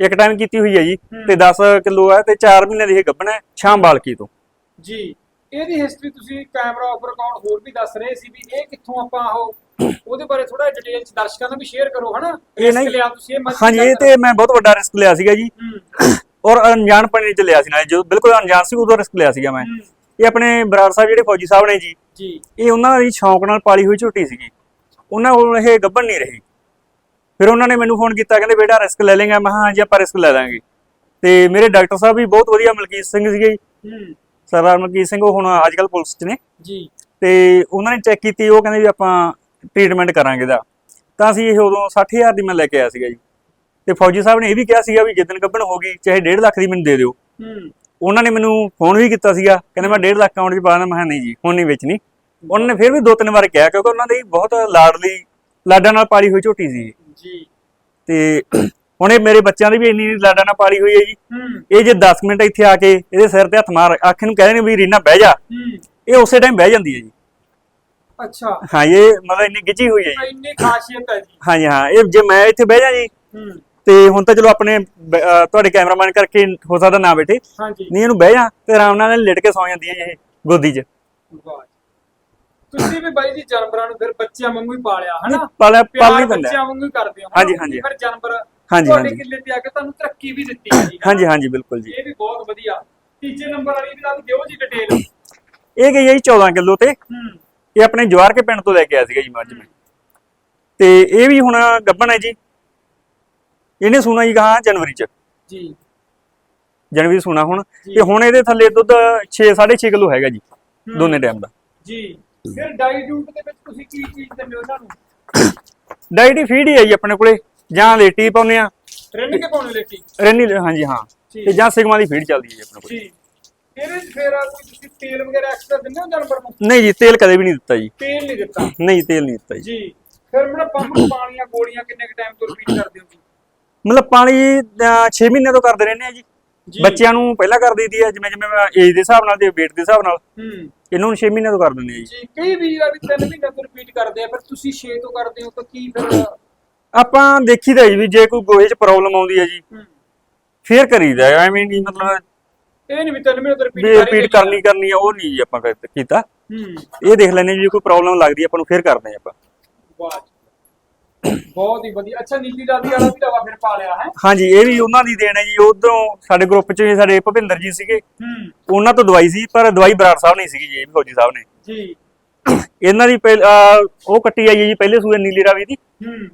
ਇੱਕ ਟਾਈਮ ਕੀਤੀ ਹੋਈ ਹੈ ਜੀ। ਤੇ 10 ਕਿਲੋ ਹੈ ਤੇ 4 ਮਹੀਨੇ ਦੀ ਇਹ ਗੱਭਣ ਹੈ ਸ਼ਾਮ ਬਾਲਕੀ ਤੋਂ। ਜੀ ਇਹਦੀ ਹਿਸਟਰੀ ਤੁਸੀਂ ਕੈਮਰਾ ਉੱਪਰ ਕੌਣ ਹੋਰ ਵੀ ਦੱਸ ਰਹੇ ਸੀ ਵੀ ਇਹ ਕਿੱਥੋਂ ਆਪਾਂ ਉਹ ਉਹਦੇ ਬਾਰੇ ਥੋੜਾ ਡਿਟੇਲ ਚ ਦਰਸ਼ਕਾਂ ਨਾਲ ਵੀ ਸ਼ੇਅਰ ਕਰੋ ਹਨਾ? ਨਹੀਂ- ਲਿਆ ਤੁਸੀਂ ਇਹ ਹਾਂਜੀ ਇਹ ਤੇ ਮੈਂ ਬਹੁਤ ਵੱਡਾ ਰਿਸਕ ਲਿਆ ਸੀਗਾ ਜੀ। ਔਰ ਅਣਜਾਣ ਪਣੇ ਚ ਲਿਆ ਸੀ ਨਾਲੇ ਜਦੋਂ ਬਿਲਕੁਲ ਅਣਜਾਣ ਸੀ ਉਦੋਂ ਰਿਸਕ ਲਿਆ ਸੀਗਾ ਮੈਂ। ਇਹ ਆਪਣੇ ਬਰਾੜ ਸਾਹਿਬ ਜਿਹੜੇ ਫੌਜੀ ਸਾਹਿਬ ਨੇ ਜੀ ਜੀ। ਇਹ ਉਹਨਾਂ ਦੀ ਸ਼ੌਂਕ ਨਾਲ ਪਾਲੀ ਹੋਈ ਝੋਟੀ ਸੀਗੀ। ਉਹਨਾਂ ਕੋਲ ਇਹ ਗੱਭਣ ਨਹੀਂ ਰਹੀ। ਫਿਰ ਉਹਨਾਂ ਨੇ ਮੈਨੂੰ ਫੋਨ ਕੀਤਾ ਕਹਿੰਦੇ ਬੇਟਾ ਰਿਸਕ ਲੈ ਲੇਗਾ ਮੈਂ ਕਿਹਾ ਹਾਂਜੀ ਆਪਾਂ ਰਿਸਕ ਲੈ ਲਾਂਗੇ। ਤੇ ਮੇਰੇ ਡਾਕਟਰ ਸਾਹਿਬ ਵੀ ਬਹੁਤ ਵਧੀਆ ਮਲਕੀਤ ਸਿੰਘ ਸੀਗੇ ਜੀ। ਹੂੰ। ਸਰਦਾਰ ਮਲਕੀਤ ਸਿੰਘ ਉਹ ਹੁਣ ਅੱਜਕੱਲ ਪੁਲਿਸ 'ਚ ਨੇ। ਜੀ। ਤੇ ਉਹਨਾਂ ਨੇ ਚੈੱਕ ਕੀਤੀ ਉਹ ਕਹਿੰਦੇ ਵੀ ਆਪਾਂ ਟ੍ਰੀਟਮੈਂਟ ਕਰਾਂਗੇ ਦਾ ਤਾਂ ਅਸੀਂ ਇਹ ਉਦੋਂ 60000 ਦੀ ਮੈਂ ਲੈ ਕੇ ਆਇਆ ਸੀਗਾ ਜੀ। ਤੇ ਫੌਜੀ ਸਾਹਿਬ ਨੇ ਇਹ ਵੀ ਕਿਹਾ ਸੀਗਾ ਵੀ ਜਿੱਦਣ ਗੱਭਣ ਹੋ ਗਈ ਚਾਹੇ 1.5 ਲੱਖ ਦੀ ਮੈਨੂੰ ਦੇ ਦਿਓ। ਹੂੰ। ਉਹਨਾਂ ਨੇ ਮੈਨੂੰ ਫੋਨ ਵੀ ਕੀਤਾ ਸੀਗਾ ਕਹਿੰਦੇ ਮੈਂ 1.5 ਲੱਖ ਅਕਾਊਂਟ 'ਚ ਪਾ ਦਾਂ ਮੈਂ ਨਹੀਂ ਜੀ ਹੁਣ ਨਹੀਂ ਵੇਚਣੀ। ਉਹਨਾਂ ਨੇ ਫਿਰ ਵੀ ਦੋ ਤਿੰਨ ਵਾਰ ਕਿਹਾ ਕਿਉਂਕਿ ਉਹਨਾਂ ਦੀ ਬਹੁਤ ਲਾਡਲੀ ਲਾਡਾਂ ਨਾਲ ਪਾਲੀ ਹੋਈ ਝੋਟੀ ਸੀ। ਜੀ। ਤੇ ਹੁਣ ਇਹ ਮੇਰੇ ਬੱਚਿਆਂ ਦੀ ਵੀ ਇੰਨੀ ਲਾਡਾਂ ਨਾਲ ਪਾਲੀ ਹੋਈ ਹੈ ਜੀ। ਹੂੰ। ਇਹ ਜੇ 10 ਮਿੰਟ ਇੱਥੇ ਆ ਕੇ ਇਹਦੇ ਸਿਰ ਤੇ ਹੱਥ ਮਾਰ ਅੱਖ ਨੂੰ ਕਹਿੰਦੇ ਨੇ ਵੀ ਰੀਨਾ ਬਹਿ ਜਾ। ਹੂੰ। ਇਹ ਉਸੇ ਟਾਈਮ ਬਹਿ ਜਾਂਦੀ ਹੈ ਜੀ। ਅੱਛਾ। ਹਾਂ ਇਹ ਮਤਲਬ ਇੰਨੀ ਗਿੱਜੀ ਹੋਈ ਹੈ ਜੀ। ਇੰਨੀ ਖਾਸੀਅਤ ਹੈ ਜੀ। ਹਾਂਜੀ ਹਾਂ ਇਹ ਜੇ ਮੈਂ ਇੱਥੇ ਬਹਿ ਜਾ ਜੀ ਹੂੰ। ਤੇ ਹੁਣ ਤਾਂ ਚਲੋ ਆਪਣੇ ਤੁਹਾਡੇ ਕੈਮਰਾਮੈਨ ਕਰਕੇ ਹੋ ਸਕਦਾ ਨਾ ਬੈਠੇ। ਨਹੀਂ ਇਹਨੂੰ ਬਹਿ ਜਾ ਤੇ ਆਰਾਮ ਨਾਲ ਲਿਟ ਕੇ ਸੌ ਜਾਂਦੀ ਹੈ ਇਹ ਗੋਦੀ 'ਚ। ਵਾਹ। ਤੁਸੀਂ ਵੀ ਬਾਈ ਜੀ ਜਾਨਵਰਾਂ ਨੂੰ ਫਿਰ ਬੱਚਿਆਂ ਵਾਂਗੂ ਹੀ ਪਾਲਿਆ ਹਨਾ? ਪਾਲਿਆ ਪਿਆਰ ਪਾਲਣੀ ਪੈਂਦਾ ਬੱਚਿਆਂ ਵਾਂਗੂ ਹੀ ਕਰਦੇ ਹੋ? ਹਾਂਜੀ, ਹਾਂਜੀ। ਫਿਰ ਜਾਨਵਰ ਹਾਂਜੀ, ਤੁਹਾਡੇ ਹਾਂਜੀ। ਕਿੱਲੇ ਤੇ ਆ ਕੇ ਤੁਹਾਨੂੰ ਤਰੱਕੀ ਵੀ ਦਿੱਤੀ ਹੈ ਜੀ? ਹਾਂਜੀ ਹਾਂਜੀ ਬਿਲਕੁਲ ਜੀ। ਇਹ ਵੀ ਬਹੁਤ ਵਧੀਆ। ਤੀਜੇ ਨੰਬਰ ਵਾਲੀ ਵੀ ਦੱਸ ਦਿਓ ਜੀ ਡਿਟੇਲ ਇਹ ਗਈ ਹੈ ਜੀ 14 ਕਿਲੋ ਤੇ। ਹੂੰ। ਇਹ ਆਪਣੇ ਜਵਾਰ ਕੇ ਪਿੰਡ ਤੋਂ ਲੈ ਕੇ ਆਇਆ ਸੀਗਾ ਜੀ ਮੱਝ ਮੈਂ। ਤੇ ਇਹ ਵੀ ਹੁਣ ਗੱਭਣ ਹੈ ਜੀ। ਇਹਨੇ ਸੂਣਾ ਜੀ ਕਹਾ ਜਨਵਰੀ 'ਚ। ਜੀ। ਜਨਵਰੀ ਸੂਣਾ ਹੁਣ। ਤੇ ਹੁਣ ਇਹਦੇ ਥੱਲੇ ਦੁੱਧ 6 6.5 ਕਿਲੋ ਹੈਗਾ ਜੀ। ਦੋਨੇ ਟਾਈਮ ਦਾ। ਜੀ। ਫਿਰ ਡਾਈ ਡੂਟ ਦੇ ਵਿੱਚ ਤੁਸੀਂ ਕੀ ਚੀਜ਼ ਦਿੰਦੇ ਹੋ ਉਹਨਾਂ ਨੂੰ? ਡਾਈਟੀ ਫੀਡ ਹੀ ਜੀ ਆਪਣੇ ਕੋਲੇ ਜਾਂ ਲੇਟੀ ਪਾਉਂਦੇ ਆ ਰਿੰਨ ਕੇ ਪਾਉਣੇ ਲੈਤੀ ਰੈਨੀ ਹਾਂਜੀ ਹਾਂ। ਜੀ। ਤੇ ਜਾਂ ਸਿਗਮਾ ਦੀ ਫੀਡ ਚੱਲਦੀ ਹੈ ਜੀ ਆਪਣੇ ਕੋਲੇ। ਜੀ ਇਹਦੇ 'ਚ ਫਿਰ ਕੋਈ ਤੁਸੀਂ ਤੇਲ ਵਗੈਰਾ ਐਕਸਟਰਾ ਦਿੰਦੇ ਹੋ ਜਾਨਵਰ ਨੂੰ? ਨਹੀਂ ਜੀ ਤੇਲ ਕਦੇ ਵੀ ਨਹੀਂ ਦਿੱਤਾ ਜੀ। ਤੇਲ ਨਹੀਂ ਦਿੱਤਾ? ਨਹੀਂ ਤੇਲ ਨਹੀਂ ਦਿੱਤਾ ਜੀ। ਜੀ। ਫਿਰ ਮੇਰਾ ਪੰਪ ਨੂੰ ਪਾਣੀਆਂ ਗੋਲੀਆਂ ਕਿੰਨੇ ਕ ਟਾਈਮ ਤੋਂ ਰਿਪੀਟ ਕਰਦੇ ਹੋ ਜੀ? ਮਤਲਬ ਪਾਣੀ 6 ਮਹੀਨੇ ਤੋਂ ਕਰਦੇ ਰਹਿੰਦੇ ਆ ਜੀ। ਬੱਚਿਆਂ ਨੂੰ ਪਹਿਲਾਂ ਕਰ ਦਈਦੀ ਹੈ ਜਿਵੇਂ ਜਿਵੇਂ ਏਜ ਦੇ ਹਿਸਾਬ ਨਾਲ ਤੇ weight ਦੇ ਹਿਸਾਬ ਨਾਲ ਹੂੰ। ਇਹਨਾਂ ਨੂੰ 6 ਮਹੀਨੇ ਤੋਂ ਕਰ ਦਿੰਦੇ ਆ ਜੀ। ਜੀ ਕਈ ਵੀਰ ਆ ਵੀ 3 ਮਹੀਨੇ ਤੋਂ ਰਿਪੀਟ ਕਰਦੇ ਆ ਫਿਰ ਤੁਸੀਂ 6 ਤੋਂ ਕਰਦੇ ਹੋ ਤਾਂ ਕੀ ਫਿਰ? ਆਪਾਂ ਦੇਖੀਦਾ ਜੀ ਵੀ ਜੇ ਕੋਈ ਗੋਹੇ 'ਚ ਪ੍ਰੋਬਲਮ ਆਉਂਦੀ ਹੈ ਜੀ ਫੇਰ ਕਰੀਦਾ ਐਵੇਂ ਨਹੀਂ ਮਤਲਬ ਇਹ ਨਹੀਂ ਵੀ 3 ਮਹੀਨੇ ਤੋਂ ਰਿਪੀਟ ਵੀ ਰਿਪੀਟ ਕਰਨੀ ਕਰਨੀ ਆ ਉਹ ਨਹੀਂ ਜੀ ਆਪਾਂ ਕਰ- ਕੀਤਾ। ਹੂੰ। ਇਹ ਦੇਖ ਲੈਨੇ ਜੀ ਕੋਈ ਪ੍ਰੋਬਲਮ ਲੱਗਦੀ ਆਪਾਂ ਨੂੰ ਫੇਰ ਕਰਦੇ ਆ ਆਪਾਂ। ਵਾਹ। ਬਹੁਤ ਹੀ ਵਧੀਆ। ਅੱਛਾ ਨੀਲੀ ਰਾਵੀ ਵਾਲਾ ਵੀ ਦਵਾ ਫਿਰ ਪਾ ਲਿਆ ਹੈ? ਹਾਂਜੀ ਇਹ ਵੀ ਉਹਨਾਂ ਦੀ ਦੇਣ ਹੈ ਜੀ। ਉਧਰੋਂ ਸਾਡੇ ਗਰੁੱਪ 'ਚ ਵੀ ਸਾਡੇ ਭੁਪਿੰਦਰ ਜੀ ਸੀਗੇ। ਹੂੰ। ਉਹਨਾਂ ਤੋਂ ਦਵਾਈ ਸੀ ਪਰ ਦਵਾਈ ਬਰਾੜ ਸਾਹਿਬ ਨਹੀਂ ਸੀਗੀ ਜੀ ਇਹ ਵੀ ਫੌਜੀ ਸਾਹਿਬ ਨੇ। ਜੀ। ਇਹਨਾਂ ਦੀ ਪਹਿਲ- ਅਹ ਉਹ ਕੱਟੀ ਆਈ ਹੈ ਜੀ ਪਹਿਲੇ ਸੂਏ ਨੀਲੀ ਰਾਵੀ ਦੀ। ਹੂੰ।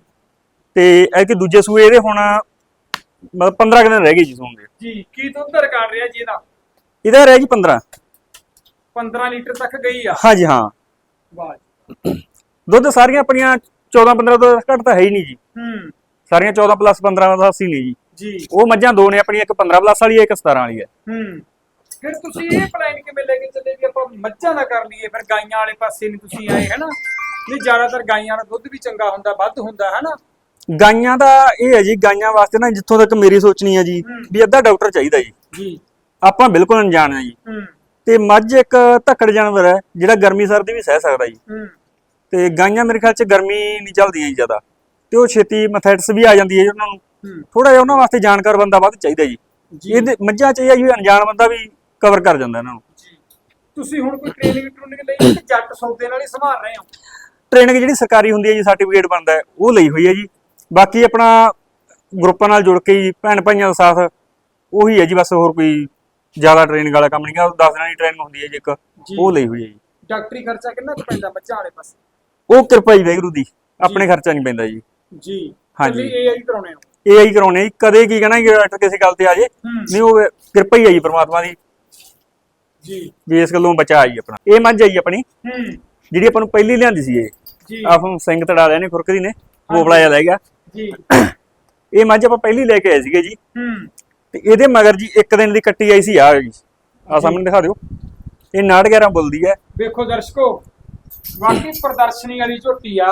ਤੇ ਇਹ ਕਿ ਦੂਜੇ ਸੂਏ ਇਹਦੇ ਹੁਣ ਮਤਲਬ 15 ਕੁ ਦਿਨ ਰਹਿ ਗਏ ਜੀ ਸੂਣ ਦੇ। ਜੀ ਕੀ ਦੁੱਧ ਰਿਕਾਰਡ ਰਿਹਾ ਜੀ ਇਹਦਾ? ਇਹਦਾ ਰਹਿ ਜੀ 15 15 ਲੀਟਰ ਤੱਕ ਗਈ ਆ? ਹਾਂਜੀ ਹਾਂ। ਵਾਹ ਜੀ। ਦੁੱਧ ਸਾਰੀਆਂ ਆਪਣੀਆਂ 14 15 ਤੋਂ ਘੱਟ ਤਾਂ ਹੈ ਹੀ ਨਹੀਂ ਜੀ। ਹੂੰ। ਸਾਰੀਆਂ 14 ਪਲੱਸ 15 ਦਾ ਅਸੀਂ ਨਹੀਂ ਜੀ। ਜੀ। ਉਹ ਮੱਝਾਂ ਦੋ ਨੇ ਆਪਣੀਆਂ ਇੱਕ 15 ਪਲੱਸ ਵਾਲੀ ਹੈ ਇੱਕ 17 ਵਾਲੀ ਹੈ। ਹੂੰ। ਫਿਰ ਤੁਸੀਂ ਇਹ ਪਲਾਨ ਕਿਵੇਂ ਲੈ ਕੇ ਚੱਲੇ ਵੀ ਆਪਾਂ ਮੱਝਾਂ ਦਾ ਕਰ ਲਈਏ ਫਿਰ ਗਾਈਆਂ ਵਾਲੇ ਪਾਸੇ ਨਹੀਂ ਤੁਸੀਂ ਆਏ ਹੈਨਾ? ਨਹੀਂ ਜ਼ਿਆਦਾਤਰ ਗਾਈਆਂ ਦਾ ਦੁੱਧ ਵੀ ਚੰਗਾ ਹੁੰਦਾ ਵੱਧ ਹੁੰਦਾ ਹੈਨਾ? ਗਾਈਆਂ ਦਾ ਇਹ ਹੈ ਜੀ ਗਾਈਆਂ ਵਾਸਤੇ ਨਾ ਜਿੱਥੋਂ ਤੱਕ ਮੇਰੀ ਸੋਚਣੀ ਹੈ ਜੀ। ਵੀ ਅੱਧਾ ਡਾਕਟਰ ਚਾਹੀਦਾ ਜੀ। ਜੀ। ਆਪਾਂ ਬਿਲਕੁਲ ਅਣਜਾਣ ਹਾਂ ਜੀ। ਹੂੰ। ਤੇ ਮੱਝ ਇੱਕ ਧੱਕੜ ਜਾਨਵਰ ਹੈ ਜਿਹੜਾ ਗਰਮੀ ਸਰਦੀ ਵੀ ਸਹਿ ਸਕਦਾ ਜੀ। ਹੂੰ। ਤੇ ਗਾਈਆਂ ਮੇਰੇ ਖਿਆਲ ਚ ਗਰਮੀ ਨਹੀਂ ਚੱਲਦੀਆਂ ਜ਼ਿਆਦਾ। ਤੇ ਉਹ ਛੇਤੀ ਮੈਥੈਟਸ ਵੀ ਆ ਜਾਂਦੀ ਹੈ ਜੀ ਉਹਨਾਂ ਨੂੰ। ਹੂੰ। ਥੋੜਾ ਜਿਹਾ ਉਹਨਾਂ ਵਾਸਤੇ ਜਾਣਕਾਰ ਬੰਦਾ ਵੱਧ ਚਾਹੀਦਾ ਜੀ। ਇਹਦੇ ਮੱਝਾਂ ਚ ਇਹ ਹੈ ਜੀ ਅਣਜਾਣ ਬੰਦਾ ਵੀ ਕਵਰ ਕਰ ਜਾਂਦਾ ਇਹਨਾਂ ਨੂੰ। ਤੁਸੀਂ ਹੁਣ ਕੋਈ ਟ੍ਰੇਨਿੰਗ ਟ੍ਰੂਨਿੰਗ ਲਈ ਜੱਟ ਸੌਦੇ ਨਾਲ ਹੀ ਸੰਭਾਲ ਰਹੇ ਹੋ? ਟ੍ਰੇਨਿੰਗ ਜਿਹੜੀ ਸਰਕਾਰੀ ਹੁੰਦੀ ਹੈ ਜੀ ਸਰਟੀਫਿਕੇਟ ਬਣਦਾ ਹੈ ਉਹ ਲਈ ਹੋਈ ਹੈ ਜੀ। ਬਾਕੀ ਆਪਣਾ ਗਰੁੱਪਾਂ ਨਾਲ ਜੁੜ ਕੇ ਭੈਣ ਭਾਈਆਂ ਦਾ ਸਾਥ ਉਹੀ ਹੈ ਜੀ ਬਸ ਹੋਰ ਕੋਈ ਜ਼ਿਆਦਾ ਟ੍ਰੇਨਿੰਗ ਵਾਲਾ ਕੰਮ ਨਹੀਂ ਗਾ। 10 ਦਿਨਾਂ ਦੀ ਟ੍ਰੇਨਿੰਗ ਹੁੰਦੀ ਹੈ ਜੀ ਇੱਕ। ਉਹ ਲਈ ਹੋਈ ਹੈ ਜੀ। ਡਾਕਟਰੀ ਖਰਚਾ ਕਿੰਨਾ ਕੁ ਪੈਂਦਾ ਮੱਝਾਂ ਵਾਲੇ ਪਾਸੇ? ਉਹ ਕਿਰਪਾ ਜੀ ਵੈਗਰੂ ਦੀ ਆਪਣੇ ਖਰਚਾ ਨਹੀਂ ਪੈਂਦਾ ਜੀ। ਜੀ। ਹਾਂਜੀ। ਹਾਂਜੀ ਇਹ ਆਈ ਕਰਾਉਣੇ ਹੋ ਇਹ ਆਈ ਕਰਾਉਣੇ ਜੀ। ਕਦੇ ਕੀ ਕਹਿਣਾ ਕਿ ਡਾਕਟਰ ਕਿਸੇ ਗੱਲ ਤੇ ਆ ਜੇ ਹੂੰ। ਨਹੀਂ ਉਹ ਕਿਰਪਾ ਹੀ ਹੈ ਜੀ ਪ੍ਰਮਾਤਮਾ ਦੀ। ਜੀ। ਵੀ ਇਸ ਗੱਲੋਂ ਬਚਾ ਆਈ ਆਪਣਾ। ਇਹ ਮੱਝ ਆਈ ਆਪਣੀ। ਹੂੰ। ਜਿਹੜੀ ਆਪਾਂ ਨੂੰ ਪਹਿਲੀ ਲਿਆਂਦੀ ਸੀ ਇਹ। ਜੀ। ਆਪ ਸਿੰਘ ਤੜਾ ਲਿਆ ਨੇ ਖੁਰਕਦੀ ਨੇ। ਬੋਬਲਾ ਜਿਹਾ ਲੈ ਗਿਆ। ਜੀ। ਇਹ ਮੱਝ ਆਪਾਂ ਪਹਿਲੀ ਲੈ ਕੇ ਆਏ ਸੀਗੇ ਜੀ। ਹੂੰ। ਤੇ ਇਹਦੇ ਮਗਰ ਜੀ ਇੱਕ ਦਿਨ ਦੀ ਕੱਟੀ ਆਈ ਸੀ ਆ ਜੀ। ਆ ਸਾਹਮਣੇ ਦਿਖਾ ਦਿਓ। ਇਹ 911 ਬੁਲਦੀ ਹੈ। ਵੇਖੋ ਦਰਸ਼ਕੋ। ਵਾਕਈ ਪ੍ਰਦਰਸ਼ਨੀ ਵਾਲੀ ਝੋਟੀ ਆ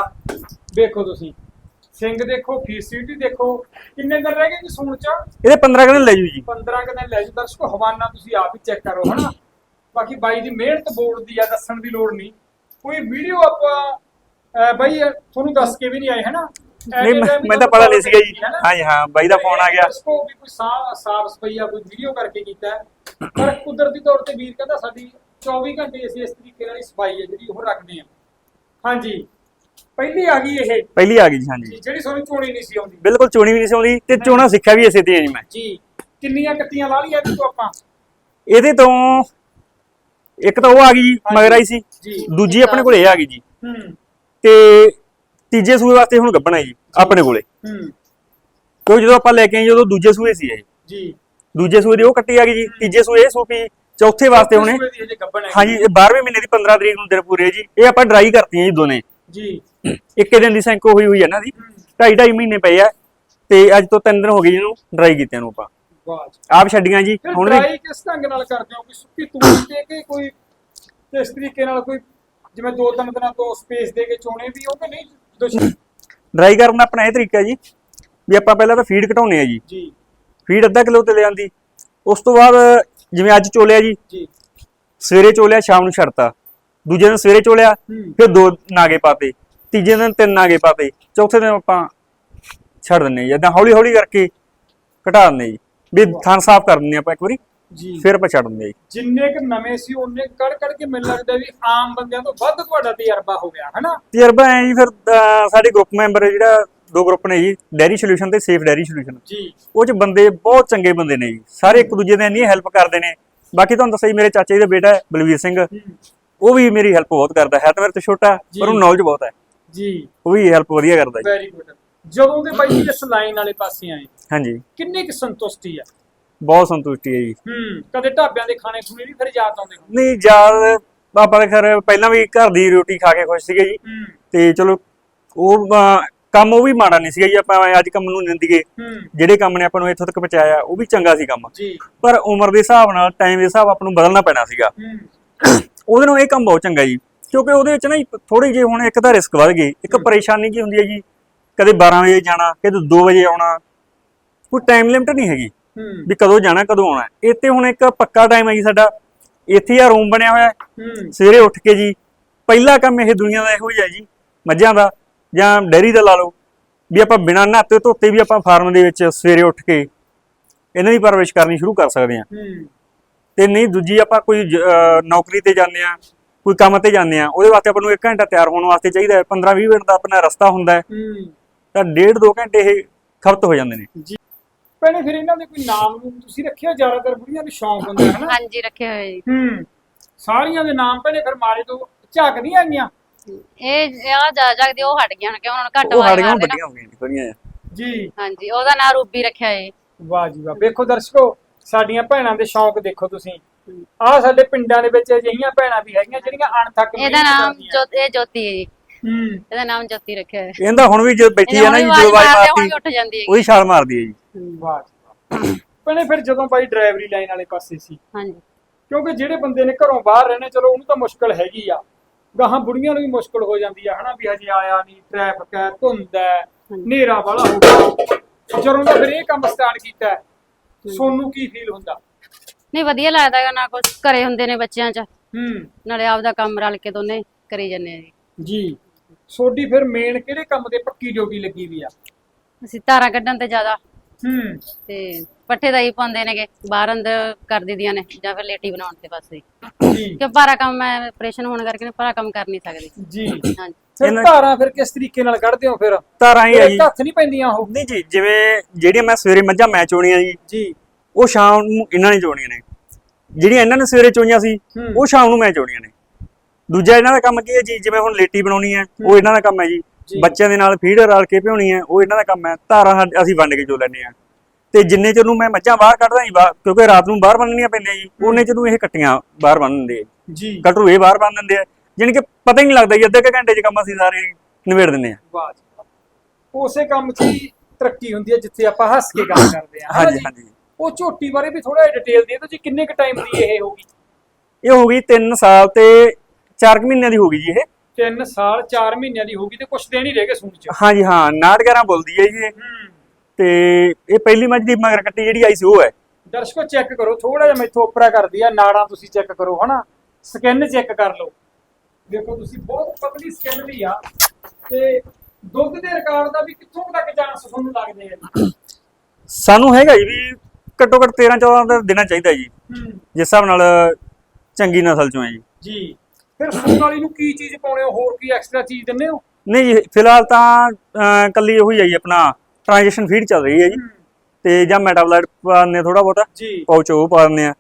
ਵੇਖੋ ਤੁਸੀਂ। ਸਿੰਘ ਦੇਖੋ ਫੀਸਿਟੀ ਦੇਖੋ ਕਿੰਨੇ ਦਿਨ ਰਹਿ ਗਏ ਜੀ ਸੂਣ ਚ? ਇਹਦੇ 15 ਕੁ ਦਿਨ ਲੈ ਜੂ ਜੀ। 15 ਕੁ ਦਿਨ ਲੈ ਜੀ। ਦਰਸ਼ਕੋ ਹਵਾਨਾ ਤੁਸੀਂ ਆਪ ਹੀ ਚੈੱਕ ਕਰੋ ਹਨਾ? ਬਾਕੀ ਬਾਈ ਦੀ ਮਿਹਨਤ ਬੋਲਦੀ ਆ ਦੱਸਣ ਦੀ ਲੋੜ ਨਹੀਂ। ਕੋਈ ਵੀਡੀਓ ਆਪਾਂ ਬਾਈ ਤੁਹਾਨੂੰ ਦੱਸ ਕੇ ਵੀ ਨਹੀਂ ਆਏ ਹਨਾ? ਨਹੀਂ ਮੈਂ- ਤਾਂ ਪਤਾ ਨਹੀਂ ਸੀਗਾ ਜੀ। ਹਾਂਜੀ ਹਾਂ ਬਾਈ ਦਾ ਫੋਨ ਆ ਗਿਆ। ਦਰਸ਼ਕੋ ਵੀ ਕੋਈ ਸਾਫ਼ ਸਾਫ਼ ਸਪਈਆ ਕੋਈ ਵੀਡੀਓ ਕਰਕੇ ਕੀਤਾ। ਪਰ ਕੁਦਰਤੀ ਤੌਰ ਤੇ ਵੀਰ ਕਹਿੰਦਾ ਸਾਡੀ 24 ਘੰਟੇ ਅਸੀਂ ਇਸ ਤਰੀਕੇ ਨਾਲ ਹੀ ਸਫ਼ਾਈ ਹੈ ਜਿਹੜੀ ਉਹ ਰੱਖਦੇ ਹਾਂ। ਹਾਂਜੀ। ਪਹਿਲੀ ਆ ਗਈ ਇਹ। ਪਹਿਲੀ ਆ ਗਈ ਜੀ ਹਾਂਜੀ। ਜਿਹੜੀ ਸਾਨੂੰ ਚੋਣੀ ਨਹੀਂ ਸੀ ਆਉਂਦੀ। ਬਿਲਕੁਲ ਚੋਣੀ ਵੀ ਨਹੀਂ ਸੀ ਆਉਂਦੀ ਤੇ ਚੋਣਾ ਸਿੱਖਿਆ ਵੀ ਇਸੇ ਤੇ ਜੀ ਮੈਂ। ਜੀ ਕਿੰਨੀਆਂ ਕੱਟੀਆਂ ਲਾ ਲਈਆਂ ਇਹਦੇ ਤੋਂ ਆਪਾਂ? ਇਹਦੇ ਤੋਂ ਇੱਕ ਤਾਂ ਉਹ ਆ ਗਈ ਜੀ ਮਗਰ ਆਈ ਸੀ। ਦੂਜੀ ਆਪਣੇ ਕੋਲ ਇਹ ਆ ਗਈ ਜੀ। ਹੂੰ। ਤੇ ਤੀਜੇ ਸੂਏ ਵਾਸਤੇ ਹੁਣ ਗੱਬਣ ਜੀ ਆਪਣੇ ਕੋਲੇ। ਹੂੰ। ਕਿਉਂ ਜਦੋਂ ਆਪਾਂ ਲੈ ਕੇ ਆਏ ਉਦੋਂ ਦੂਜੇ ਸੂਏ ਸੀ ਇਹ। ਜੀ। ਦੂਜੇ ਸੂਏ ਦੀ ਉਹ ਕੱਟੀ ਆ ਗਈ ਜੀ ਤੀਜੇ ਸੂਏ ਇਹ ਸੂਪੀ। ਚੌਥੇ ਵਾਸਤੇ ਹੁਣੇ ਹਜੇ ਇਹ 12ਵੇਂ ਮਹੀਨੇ ਦੀ 15 ਤਰੀਕ ਨੂੰ ਦਿਨ ਪੂਰੇ ਜੀ। ਇਹ ਆਪਾਂ ਡਰਾਈ ਕਰਤੀਆਂ ਜੀ ਦੋਨੇ। ਜੀ। ਇੱਕੇ ਦਿਨ ਦੀ ਸੈਂਕੋ ਹੋਈ ਹੋਈ ਹੈ ਨਾ ਦੀ ਢਾਈ ਢਾਈ ਮਹੀਨੇ ਪਏ ਆ ਤੇ ਅੱਜ ਤੋਂ ਤਿੰਨ ਦਿਨ ਹੋ ਗਏ ਜਿਹਨੂੰ ਡਰਾਈ ਕੀਤਿਆਂ ਨੂੰ ਆਪਾਂ। ਵਾਹ ਜੀ। ਆਪ ਛੱਡੀਆਂ ਜੀ। ਹੁਣ ਦੀ ਡਰਾਈ ਕਿਸ ਢੰਗ ਨਾਲ ਕਰਦੇ ਹੋ? ਕਿ ਸੁੱਕੀ ਤੂੜੀ ਦੇ ਕੇ ਕੋਈ ਇਸ ਤਰੀਕੇ ਨਾਲ ਕੋਈ ਜਿਵੇਂ ਦੋ ਤਿੰਨ ਦਿਨਾਂ ਤੋਂ ਸਪੇਸ ਦੇ ਕੇ ਚੋਣੇ ਵੀ ਉਹ ਕਿ ਨਹੀਂ? ਡਰਾਈ ਕਰਨ ਦਾ ਆਪਣਾ ਇਹ ਤਰੀਕਾ ਜੀ ਵੀ ਆਪਾਂ ਪਹਿਲਾਂ ਤਾਂ ਫੀਡ ਘਟਾਉਨੇ ਆ ਜੀ। ਜੀ। ਫੀਡ ਅੱਧਾ ਕਿਲੋ ਤੇ ਲੈ ਆਂਦੀ। ਉਸ ਤੋਂ ਬਾਅਦ ਜਿਵੇਂ ਅੱਜ ਚੋਲਿਆ ਜੀ। ਜੀ। ਸਵੇਰੇ ਚੋਲਿਆ ਸ਼ਾਮ ਨੂੰ ਛੱਡਤਾ। ਦੂਜੇ ਦਿਨ ਸਵੇਰੇ ਚੋਲਿਆ ਫਿਰ ਦੋ ਨਾਗੇ ਪਾਤੇ ਤੀਜੇ ਦਿਨ ਤਿੰਨ ਨਾਗੇ ਪਾਤੇ ਚੌਥੇ ਦਿਨ ਆਪਾਂ ਛੱਡ ਦਿੰਨੇ ਜੀ। ਇਦਾਂ ਹੌਲੀ ਹੌਲੀ ਕਰਕੇ ਘਟਾ ਦਿੰਨੇ ਜੀ। ਵੀ ਥਣ ਸਾਫ਼ ਕਰ ਦਿੰਨੇ ਆਪਾਂ ਇੱਕ ਵਾਰੀ ਜੀ। ਫਿਰ ਆਪਾਂ ਛੱਡ ਜੀ। ਜਿੰਨੇ ਕ ਨਵੇਂ ਸੀ ਉਹਨੇ ਕੜ ਕੜ ਕੇ ਮੈਨੂੰ ਲੱਗਦਾ ਵੀ ਆਮ ਬੰਦਿਆਂ ਤੋਂ ਵੱਧ ਤੁਹਾਡਾ ਤਜਰਬਾ ਹੋ ਗਿਆ ਹਨਾ? ਤਜਰਬਾ ਐ ਜੀ ਫਿਰ ਸਾਡੇ ਗਰੁੱਪ ਮੈਂਬਰ ਜਿਹੜਾ ਦੋ ਗਰੁੱਪ ਨੇ ਜੀ ਡੈਰੀ ਸੋਲੂਸ਼ਨ ਤੇ ਸੇਫ ਡੈਰੀ ਸੋਲੂਸ਼ਨ ਜੀ। ਉਹ ਚ ਬੰਦੇ ਬਹੁਤ ਚੰਗੇ ਬੰਦੇ ਨੇ ਜੀ। ਸਾਰੇ ਇੱਕ ਦੂਜੇ ਦੇ ਇੰਨੀ ਹੈਲਪ ਕਰਦੇ ਨੇ। ਬਾਕੀ ਤੁਹਾਨੂੰ ਦੱਸਿਆ ਜੀ ਮੇਰੇ ਚਾਚਾ ਦਾ ਬੇਟਾ ਬਲਵੀਰ ਸਿੰਘ। ਉਹ ਵੀ ਮੇਰੀ ਹੈਲਪ ਬਹੁਤ ਕਰਦਾ ਹੈ ਤਾਂ ਮੇਰੇ ਤੋਂ ਛੋਟਾ। ਪਰ ਉਹ ਨੌਲੇਜ ਬਹੁਤ ਹੈ। ਜੀ। ਉਹ ਵੀ ਹੈਲਪ ਵਧੀਆ ਕਰਦਾ ਜੀ। ਵੈਰੀ ਗੁੱਡ ਜਦੋਂ ਦੇ ਬਾਈ ਜੀ ਇਸ ਲਾਈਨ ਵਾਲੇ ਪਾਸੇ ਆਏ ਹਾਂਜੀ। ਕਿੰਨੀ ਕੁ ਸੰਤੁਸ਼ਟੀ ਆ? ਬਹੁਤ ਸੰਤੁਸ਼ਟੀ ਹੈ ਜੀ। ਹੂੰ ਕਦੇ ਢਾਬਿਆਂ ਦੇ ਖਾਣੇ ਖੁਣੇ ਵੀ ਫਿਰ ਯਾਦ ਆਉਂਦੇ ਹੋ ਨਹੀਂ ਯਾਦ ਆਪਾਂ ਦੇ ਘਰ ਪਹਿਲਾਂ ਵੀ ਘਰ ਦੀ ਰੋਟੀ ਖਾ ਕੇ ਖੁਸ਼ ਸੀਗੇ ਜੀ। ਤੇ ਚਲੋ ਉਹ ਕੰਮ ਉਹ ਵੀ ਮਾੜਾ ਨਹੀਂ ਸੀਗਾ ਜੀ ਆਪਾਂ ਅੱਜ ਕੰਮ ਨੂੰ ਨਿੰਦੀਏ ਜਿਹੜੇ ਕੰਮ ਨੇ ਆਪਾਂ ਨੂੰ ਇੱਥੋਂ ਤੱਕ ਪਹੁੰਚਾਇਆ ਉਹ ਵੀ ਚੰਗਾ ਸੀ ਕੰਮ। ਪਰ ਉਮਰ ਦੇ ਹਿਸਾਬ ਨਾਲ ਟਾਈਮ ਦੇ ਹਿਸਾਬ ਆਪਾਂ ਨੂੰ ਬਦਲਣਾ ਪੈਣਾ ਸੀਗਾ। ਉਹਦੇ ਨਾਲ ਇਹ ਕੰਮ ਬਹੁਤ ਚੰਗਾ ਜੀ ਕਿਉਂਕਿ ਉਹਦੇ ਵਿੱਚ ਨਾ ਥੋੜੀ ਜਿਹੀ ਹੁਣ ਇੱਕ ਤਾਂ ਰਿਸਕ ਵੱਧ ਗਈ। ਇੱਕ ਪਰੇਸ਼ਾਨੀ ਕੀ ਹੁੰਦੀ ਹੈ ਜੀ ਕਦੇ 12 ਵਜੇ ਜਾਣਾ ਕਦੇ 2 ਵਜੇ ਆਉਣਾ। ਕੋਈ ਟਾਈਮ ਲਿਮਟ ਨਹੀਂ ਹੈਗੀ ਵੀ ਕਦੋਂ ਜਾਣਾ ਕਦੋਂ ਆਉਣਾ। ਇੱਥੇ ਹੁਣ ਇੱਕ ਪੱਕਾ ਟਾਈਮ ਹੈ ਜੀ ਸਾਡਾ। ਇੱਥੇ ਆ ਰੂਮ ਬਣਿਆ ਹੋਇਆ। ਸਵੇਰੇ ਉੱਠ ਕੇ ਜੀ ਪਹਿਲਾ ਕੰਮ ਇਹ ਦੁਨੀਆ ਦਾ ਇਹੋ ਹੀ ਹੈ ਜੀ ਮੱਝਾਂ ਦਾ। ਜਾਂ ਡੈਰੀ ਦਾ ਲਾ ਲਓ ਵੀ ਆਪਾਂ ਬਿਨਾਂ ਨਹਾਤੇ ਧੋਤੇ ਵੀ ਆਪਾਂ ਫਾਰਮ ਦੇ ਵਿੱਚ ਸਵੇਰੇ ਉੱਠ ਕੇ ਇਹਨਾਂ ਦੀ ਪਰਵਰਿਸ਼ ਕਰਨੀ ਸ਼ੁਰੂ ਕਰ ਸਕਦੇ ਹਾਂ। ਹੂੰ। ਤੇ ਨਹੀਂ ਦੂਜੀ ਆਪਾਂ ਕੋਈ ਜ- ਨੌਕਰੀ ਤੇ ਜਾਂਦੇ ਆ ਕੋਈ ਕੰਮ ਤੇ ਜਾਂਦੇ ਆ ਉਹਦੇ ਵਾਸਤੇ ਆਪਾਂ ਨੂੰ 1 ਘੰਟਾ ਤਿਆਰ ਹੋਣ ਵਾਸਤੇ ਚਾਹੀਦਾ ਹੈ 15-20 ਮਿੰਟ ਦਾ ਆਪਣਾ ਰਸਤਾ ਹੁੰਦਾ ਹੈ। ਹੂੰ। ਤਾਂ ਡੇਢ 2 ਘੰਟੇ ਇਹ ਖਪਤ ਹੋ ਜਾਂਦੇ ਨੇ। ਭੈਣੇ ਫਿਰ ਇਹਨਾਂ ਦੇ ਕੋਈ ਨਾਮ ਨੂੰ ਤੁਸੀਂ ਰੱਖਿਆ ਜ਼ਿਆਦਾਤਰ ਬੁੜੀਆਂ ਨੂੰ ਸ਼ੌਂਕ ਹੁੰਦਾ ਹੈ ਨਾ ਹਾਂਜੀ ਰੱਖੇ ਹੋਏ ਜੀ। ਹੂੰ। ਸਾਰੀਆਂ ਦੇ ਨਾਮ ਭੈਣੇ ਫਿਰ ਮਾਰੇ ਤੋਂ ਝਾਕਦੀਆਂ ਆਈਆਂ ਇਹ ਆ ਜਾ ਜਾਗਦੇ ਉਹ ਹਟ ਗਈਆਂ ਹੁਣ ਕਿ ਉਹਨਾਂ ਨੂੰ ਘੱਟ ਉਹ ਆਵਾਜ਼ ਸਾਡੀਆਂ ਮਾਰਦੇ ਨਾ। ਵੱਡੀਆਂ ਹੋ ਗਈਆਂ ਜੀ ਥੋੜੀਆਂ ਜਿਹੀਆਂ। ਜੀ। ਹਾਂਜੀ ਉਹਦਾ ਨਾਂ ਰੂਬੀ ਰੱਖਿਆ ਏ। ਵਾਹ ਜੀ ਵਾਹ। ਵੇਖੋ ਦਰਸ਼ਕੋ ਸਾਡੀਆਂ ਭੈਣਾਂ ਦੇ ਸ਼ੌਂਕ ਦੇਖੋ ਤੁਸੀਂ। ਆਹ ਸਾਡੇ ਪਿੰਡਾਂ ਦੇ ਵਿੱਚ ਅਜਿਹੀਆਂ ਭੈਣਾਂ ਵੀ ਹੈਗੀਆਂ ਜਿਹੜੀਆਂ ਅਣਥੱਕ ਇਹਦਾ ਮਿਹਨਤ ਨਾਮ ਕਰਦੀਆਂ। ਜੋ ਇਹ ਜੋਤੀ ਹੈ ਜੀ। ਹੂੰ। ਇਹਦਾ ਨਾਮ ਜੋਤੀ ਰੱਖਿਆ ਹੈ ਇਹਦਾ ਹੁਣ ਵੀ ਜਦੋਂ ਬੈਠੀ ਇਹਨੇ ਹੈ ਨਾ ਹੁਣ ਜੀ ਵੀ ਜੋ ਆਵਾਜ਼ ਆਵਾਜ਼ ਮਾਰਦੇ ਹੁਣ ਮਾਰਤੀ ਵੀ ਉੱਠ ਜਾਂਦੀ ਹੈ ਉਹੀ ਛਾਲ ਮਾਰਦੀ ਹੈ ਜੀ। ਵਾਹ ਜੀ ਵਾਹ। ਭੈਣੇ ਫਿਰ ਜਦੋਂ ਬਾਈ ਡਰਾਈਵਰੀ ਲਾਈਨ ਵਾਲੇ ਪਾਸੇ ਸੀ ਹਾਂਜੀ। ਕਿਉਂਕਿ ਜਿਹੜੇ ਬੰਦੇ ਨੇ ਘਰੋਂ ਬਾਹਰ ਰਹਿਣੇ ਚਲੋ ਉਹਨੂੰ ਤਾਂ ਮੁਸ਼ਕਲ ਹੈਗੀ ਆ। ਗਾਹਾਂ ਬੁੜੀਆਂ ਨੂੰ ਵੀ ਮੁਸ਼ਕਲ ਹੋ ਜਾਂਦੀ ਆ ਹਨਾ ਵੀ ਹਜੇ ਆਇਆ ਨਹੀਂ ਟ੍ਰੈਫਿਕ ਹੈ ਧੁੰਦ ਹੈ ਹਨੇਰਾ ਵਾਲਾ ਹੋ ਗਿਆ। ਜਦੋਂ ਦਾ ਫਿਰ ਇਹ ਕੰਮ ਸਟਾਰਟ ਕੀਤਾ ਹੈ, ਸੋਨੂੰ ਕੀ ਫੀਲ ਹੁੰਦਾ? ਨਹੀਂ ਵਧੀਆ ਲੱਗਦਾ ਹੈਗਾ ਨਾ ਕੁਝ ਘਰੇ ਹੁੰਦੇ ਨੇ ਬੱਚਿਆਂ 'ਚ। ਹੂੰ। ਨਾਲੇ ਆਪਦਾ ਕੰਮ ਰਲ ਕੇ ਦੋਨੇ ਕਰੀ ਜੰਨੇ ਆ ਜੀ। ਜੀ। ਸੋਡੀ ਫਿਰ ਮੇਨ ਕਿਹੜੇ ਕੰਮ ਤੇ ਪੱਕੀ ਡਿਊਟੀ ਲੱਗੀ ਵੀ ਆ? ਅਸੀਂ ਧਾਰਾਂ ਕੱਢਣ ਤੇ ਜ਼ਿਆਦਾ ਹੂੰ। ਤੇ ਪੱਠੇ ਦਾ ਹੀ ਪਾਉਂਦੇ ਨੇਗੇ ਬਾਹਰ ਅੰਦਰ ਕਰ ਦਿੰਦੀਆਂ ਨੇ ਜਾਂ ਫਿਰ ਲੇਟੀ ਬਣਾਉਣ ਤੇ ਬਸ ਜੀ। ਜੀ। ਕਿ ਭਾਰਾ ਕੰਮ ਮੈਂ ਆਪਰੇਸ਼ਨ ਹੋਣ ਕਰਕੇ ਨਾ ਭਾਰਾ ਕੰਮ ਕਰ ਨਹੀਂ ਸਕਦੀ। ਜੀ। ਹਾਂਜੀ। ਫਿਰ ਇਹਨਾਂ- ਧਾਰਾਂ ਫਿਰ ਕਿਸ ਤਰੀਕੇ ਨਾਲ ਕੱਢਦੇ ਹੋ ਫਿਰ? ਧਾਰਾਂ ਹੀ ਹੈ ਜੀ। ਇੱਕ ਹੱਥ ਨਹੀਂ ਪੈਂਦੀਆਂ ਉਹ? ਨਹੀਂ ਜੀ ਜਿਵੇਂ ਜਿਹੜੀਆਂ ਮੈਂ ਸਵੇਰੇ ਮੱਝਾਂ ਮੈਂ ਚੋਣੀਆਂ ਜੀ ਜੀ। ਉਹ ਸ਼ਾਮ ਨੂੰ ਇਹਨਾਂ ਨੇ ਚੋਣੀਆਂ ਨੇ। ਜਿਹੜੀਆਂ ਇਹਨਾਂ ਨੇ ਸਵੇਰੇ ਚੋਈਆਂ ਸੀ ਹੂੰ। ਉਹ ਸ਼ਾਮ ਨੂੰ ਮੈਂ ਚੋਣੀਆਂ ਨੇ। ਦੂਜਾ ਇਹਨਾਂ ਦਾ ਕੰਮ ਕੀ ਹੈ ਜੀ ਜਿਵੇਂ ਹੁਣ ਲੇਟੀ ਬਣਾਉਣੀ ਹੈ ਉਹ ਇਹਨਾਂ ਦਾ ਕੰਮ ਹੈ ਜੀ। ਬੱਚਿਆਂ ਦੇ ਨਾਲ ਫੀਡ ਰਲ ਕੇ ਭਿਉਣੀ ਹੈ ਉਹ ਇਹਨਾਂ ਦਾ ਕੰਮ ਹੈ। ਧਾਰਾਂ ਅਸੀਂ ਵੰਡ ਕੇ ਚੋ ਲੈਂਦੇ ਆ ਤੇ ਜਿੰਨੇ ਚਿਰ ਨੂੰ ਮੈਂ ਮੱਝਾਂ ਬਾਹਰ ਕੱਢਦਾ ਬਾਹਰ- ਕਿਉਂਕਿ ਰਾਤ ਨੂੰ ਬਾਹਰ ਬੰਨਣੀਆਂ ਪੈਂਦੀਆਂ ਜੀ ਉਹਨੇ ਚਿਰ ਨੂੰ ਇਹ ਕੱਟੀਆਂ ਬਾਹਰ ਬੰਨ ਦਿੰਦੇ ਆ। ਜੀ। ਕਟਰੂ ਇਹ ਬਾਹਰ ਬੰਨ ਦਿੰਦੇ ਆ। ਜਾਣੀ ਕਿ ਪਤਾ ਹੀ ਨਹੀਂ ਲੱਗਦਾ ਜੀ ਅੱਧੇ ਕੁ ਘੰਟੇ 'ਚ ਕੰਮ ਅਸੀਂ ਸਾਰੇ ਨਿਬੇੜ ਦਿੰਦੇ ਆ ਵਾਹ। ਉਸੇ ਕੰਮ 'ਚ ਹੀ ਤਰੱਕੀ ਹੁੰਦੀ ਹੈ ਜਿੱਥੇ ਆਪਾਂ ਹੱਸ ਕੇ ਗੱਲ ਕਰਦੇ ਹਾਂ। ਹਨਾ ਹਾਂਜੀ? ਹਾਂਜੀ। ਉਹ ਝੋਟੀ ਬਾਰੇ ਵੀ ਥੋੜਾ ਡਿਟੇਲ ਦੇ ਦਿਓ ਜੀ ਕਿੰਨੇ ਕ ਟਾਈਮ ਦੀ ਇਹ ਹੋਗੀ ਇਹ ਹੋ ਗਈ 3 ਸਾਲ ਤੇ 4 ਮਹੀਨਿਆਂ ਦੀ ਹੋ ਗਈ ਜੀ ਇਹ। 3 ਸਾਲ 4 ਮਹੀਨਿਆਂ ਦੀ ਹੋਗੀ ਤੇ ਕੁਛ ਦਿਨ ਹੀ ਰਹਿ ਗਏ ਸੂਣ 'ਚ। ਹਾਂਜੀ ਹਾਂ 911 ਬੋਲਦੀ ਹੈ ਜੀ ਇਹ। ਹੂੰ। ਤੇ ਇਹ ਪਹਿਲੀ ਮੱਝ ਦੀ ਮਗਰ ਕੱਟੀ ਜਿਹੜੀ ਆਈ ਸੀ ਉਹ ਹੈ। ਦਰਸ਼ਕੋ ਚੈੱਕ ਕਰੋ ਥੋੜਾ ਜਿਹਾ ਮੈਥੋਂ ਉੱਪਰਾ ਕਰਦੀ ਆ ਨਾੜਾਂ ਤੁਸੀਂ ਚੈੱਕ ਕਰੋ ਹਨਾ? ਸਕਿਨ ਚੈੱਕ ਕਰ ਲਓ। ਦੇਖੋ ਤੁਸੀਂ ਬਹੁਤ ਪਤਲੀ ਸਕਿਨ ਦੀ ਆ ਤੇ ਦੁੱਧ ਦੇ ਰਿਕਾਰਡ ਦਾ ਵੀ ਕਿੱਥੋਂ ਕੁ ਤੱਕ ਚਾਂਸ ਤੁਹਾਨੂੰ ਲੱਗਦੇ ਆ ਜੀ? ਸਾਨੂੰ ਹੈਗਾ ਜੀ ਵੀ ਘੱਟੋ ਘੱਟ 13 14 ਦਾ ਦੇਣਾ ਚਾਹੀਦਾ ਜੀ। ਹੂੰ। ਜਿਸ ਹਿਸਾਬ ਨਾਲ ਚੰਗੀ ਨਸਲ ਚੋਂ ਹੈ ਜੀ। ਜੀ। ਫਿਰ ਸੂਣ ਵਾਲੀ ਨੂੰ ਕੀ ਚੀਜ਼ ਪਾਉਣੇ ਹੋ? ਹੋਰ ਕੀ ਐਕਸਟਰਾ ਚੀਜ਼ ਦਿੰਦੇ ਹੋ? ਨਹੀਂ ਜੀ ਫਿਲਹਾਲ ਤਾਂ ਕੱਲੀ ਉਹੀ ਹੈ ਜੀ ਆਪਣਾ ਟ੍ਰਾਂਜੀਸ਼ਨ ਫੀਡ ਚੱਲ ਰਹੀ ਹੈ ਜੀ। ਤੇ ਜਾਂ ਮੈਟਾਬਲਾਈਟ ਪਾਉਂਦੇ ਥੋੜਾ ਬਹੁਤਾ ਪਾਉਚ ਉਹ ਪਾ ਦਿੰਦੇ ਆ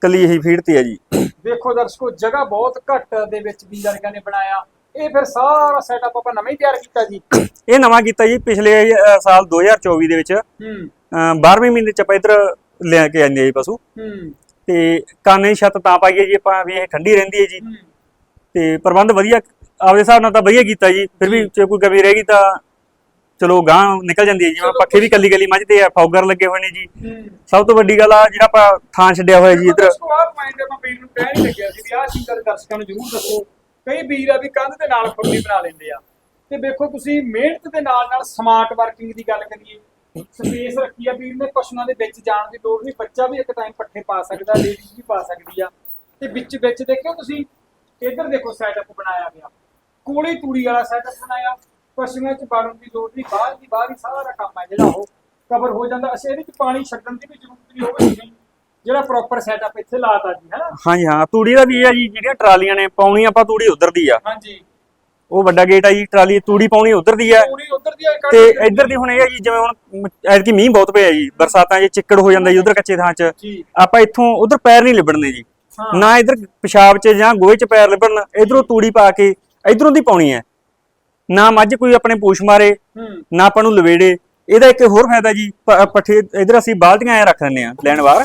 ਕੱਲੀ ਇਹੀ ਫੀਡ ਤੇ ਹੈ ਜੀ। ਦੇਖੋ ਦਰਸ਼ਕੋ ਜਗ੍ਹਾ ਬਹੁਤ ਘੱਟ ਦੇ ਵਿੱਚ ਵੀ ਲੜਕਿਆਂ ਨੇ ਬਣਾਇਆ। ਇਹ ਫਿਰ ਸਾਰਾ ਸੈਟਅਪ ਆਪਾਂ ਨਵਾਂ ਹੀ ਤਿਆਰ ਕੀਤਾ ਜੀ। ਇਹ ਨਵਾਂ ਕੀਤਾ ਜੀ ਪਿਛਲੇ ਸਾਲ 2024 ਦੇ ਵਿੱਚ। ਹੂੰ। ਅਹ, 12ਵੇਂ ਮਹੀਨੇ ਚ ਆਪਾਂ ਇੱਧਰ ਲੈ ਕੇ ਆਂਦੇ ਆ ਜੀ ਪਸ਼ੂ। ਹੂੰ। ਤੇ ਕਾਨੇ ਛੱਤ ਤਾਂ ਪਾਈਏ ਜੀ ਆਪਾਂ ਵੀ ਇਹ ਠੰਡੀ ਰਹਿੰਦੀ ਹੈ ਜੀ। ਤੇ ਪ੍ਰਬੰਧ ਵਧੀਆ ਆਪਦੇ ਹਿਸਾਬ ਨਾਲ ਤਾਂ ਵਧੀਆ ਕੀਤਾ ਜੀ। ਫਿਰ ਵੀ ਜੇ ਕੋਈ ਕਮੀ ਰਹਿ ਗਈ ਤਾਂ ਚਲੋ ਗਾਂ ਨਿਕਲ ਜਾਂਦੀ ਹੈ ਜਿਵੇਂ ਪੱਖੇ ਵੀ ਕੱਲੀ ਕੱਲੀ ਮੱਝ ਤੇ ਆ ਫੌਗਰ ਲੱਗੇ ਹੋਏ ਨੇ ਜੀ। ਸਭ ਤੋਂ ਵੱਡੀ ਗੱਲ ਆ ਜਿਹੜਾ ਆਪਾਂ ਥਾਂ ਛੱਡਿਆ ਹੋਇਆ ਜੀ ਇੱਧਰ। ਪੁਆਇੰਟ ਆਪਾਂ ਵੀਰ ਨੂੰ ਕਹਿ ਨਹੀਂ ਲੱਗਿਆ ਸੀ ਵੀ ਆਹ ਚੀਜ਼ਾਂ ਦਰਸ਼ਕਾਂ ਨੂੰ ਜ਼ਰੂਰ ਦੱਸੋ। ਕਈ ਵੀਰ ਆ ਵੀ ਕੰਧ ਦੇ ਨਾਲ ਖੁਰਲੀ ਬਣਾ ਲੈਂਦੇ ਆ। ਤੇ ਵੇਖੋ ਤੁਸੀਂ ਮਿਹਨਤ ਦੇ ਨਾਲ ਨਾਲ ਸਮਾਰਟ ਵਰਕਿੰਗ ਦੀ ਗੱਲ ਕਰੀਏ। ਸਪੇਸ ਰੱਖੀ ਆ ਵੀਰ ਨੇ ਪਸ਼ੂਆਂ ਦੇ ਵਿੱਚ ਜਾਣ ਦੀ ਲੋੜ ਨਹੀਂ। ਬੱਚਾ ਵੀ ਇੱਕ ਟਾਈਮ ਪੱਠੇ ਪਾ ਸਕਦਾ ਲੇਡੀਜ਼ ਵੀ ਪਾ ਸਕਦੀ ਆ। ਤੇ ਵਿੱਚ ਵਿੱਚ ਦੇਖਿਓ ਤੁਸੀਂ ਇੱਧਰ ਦੇਖੋ ਸੈਟਅਪ ਬਣਾਇਆ ਗਿਆ। ਕੋਲੇ ਤੂੜੀ ਵਾਲਾ ਸੈਟਅਪ ਬਣਾਇਆ। ਪਸ਼ੂਆਂ ਚ ਵੜਨ ਦੀ ਲੋੜ ਨਹੀਂ ਬਾਹਰ ਦੀ ਬਾਹਰ ਹੀ ਸਾਰਾ ਕੰਮ ਹੈ ਜਿਹੜਾ ਉਹ ਕਵਰ ਹੋ ਜਾਂਦਾ। ਅਸੀਂ ਇਹਦੇ ਚ ਪਾਣੀ ਛੱਡਣ ਦੀ ਵੀ ਜ਼ਰੂਰਤ ਨਹੀਂ ਹੋਵੇ ਤੁਸੀਂ ਜਿਹੜਾ ਪ੍ਰੋਪਰ ਸੈਟਅਪ ਇੱਥੇ ਲਾਤਾ ਜੀ ਹੈਨਾ? ਹਾਂਜੀ ਹਾਂ ਤੂੜੀ ਦਾ ਵੀ ਆ ਜੀ ਜਿਹੜੀਆਂ ਟਰਾਲੀਆਂ ਨੇ ਪਾਉਣੀ ਆਪਾਂ ਤੂੜੀ ਉਧਰ ਦੀ ਆ। ਹਾਂਜੀ। ਉਹ ਵੱਡਾ ਗੇਟ ਆ ਜੀ ਟਰਾਲੀ ਤੂੜੀ ਪਾਉਣੀ ਉਧਰ ਦੀ ਆ। ਪੂਰੀ ਉਧਰ ਦੀ ਆ, ਤੇ ਇੱਧਰ ਦੀ ਹੁਣ ਇਹ ਆ ਜੀ ਜਿਵੇਂ ਹੁਣ ਐਤਕੀ ਮੀਂਹ ਬਹੁਤ ਪਿਆ ਜੀ ਬਰਸਾਤਾਂ 'ਚ ਚਿੱਕੜ ਹੋ ਜਾਂਦਾ ਜੀ ਉਧਰ ਕੱਚੇ ਥਾਂ 'ਚ। ਆਪਾਂ ਇੱਥੋਂ ਉਧਰ ਪੈਰ ਨਹੀਂ ਲਿਬੜਨੇ ਜੀ। ਹਾਂ। ਨਾ ਇਧਰ ਪਿਸ਼ਾਬ 'ਚ ਜਾਂ ਗੋਹੇ 'ਚ ਪੈਰ ਲਿਬੜਨ ਇਧਰੋਂ ਤੂੜੀ ਪਾ ਕੇ ਇਧਰੋਂ ਦੀ ਪਾਉਣੀ ਹੈ। ਨਾ ਮੱਝ ਕੋਈ ਆਪਣੇ ਪੂਛ ਮਾਰੇ ਨਾ ਆਪਾਂ ਨੂੰ ਲਵੇੜੇ। ਇਹਦਾ ਇੱਕ ਹੋਰ ਫਾਇਦਾ ਜੀ ਪੱਠੇ ਇਧਰ ਅਸੀਂ ਬਾਲਟੀਆਂ ਐ ਰੱਖ ਦਿੰਦੇ ਆ ਲੈਣ ਵਾਰ।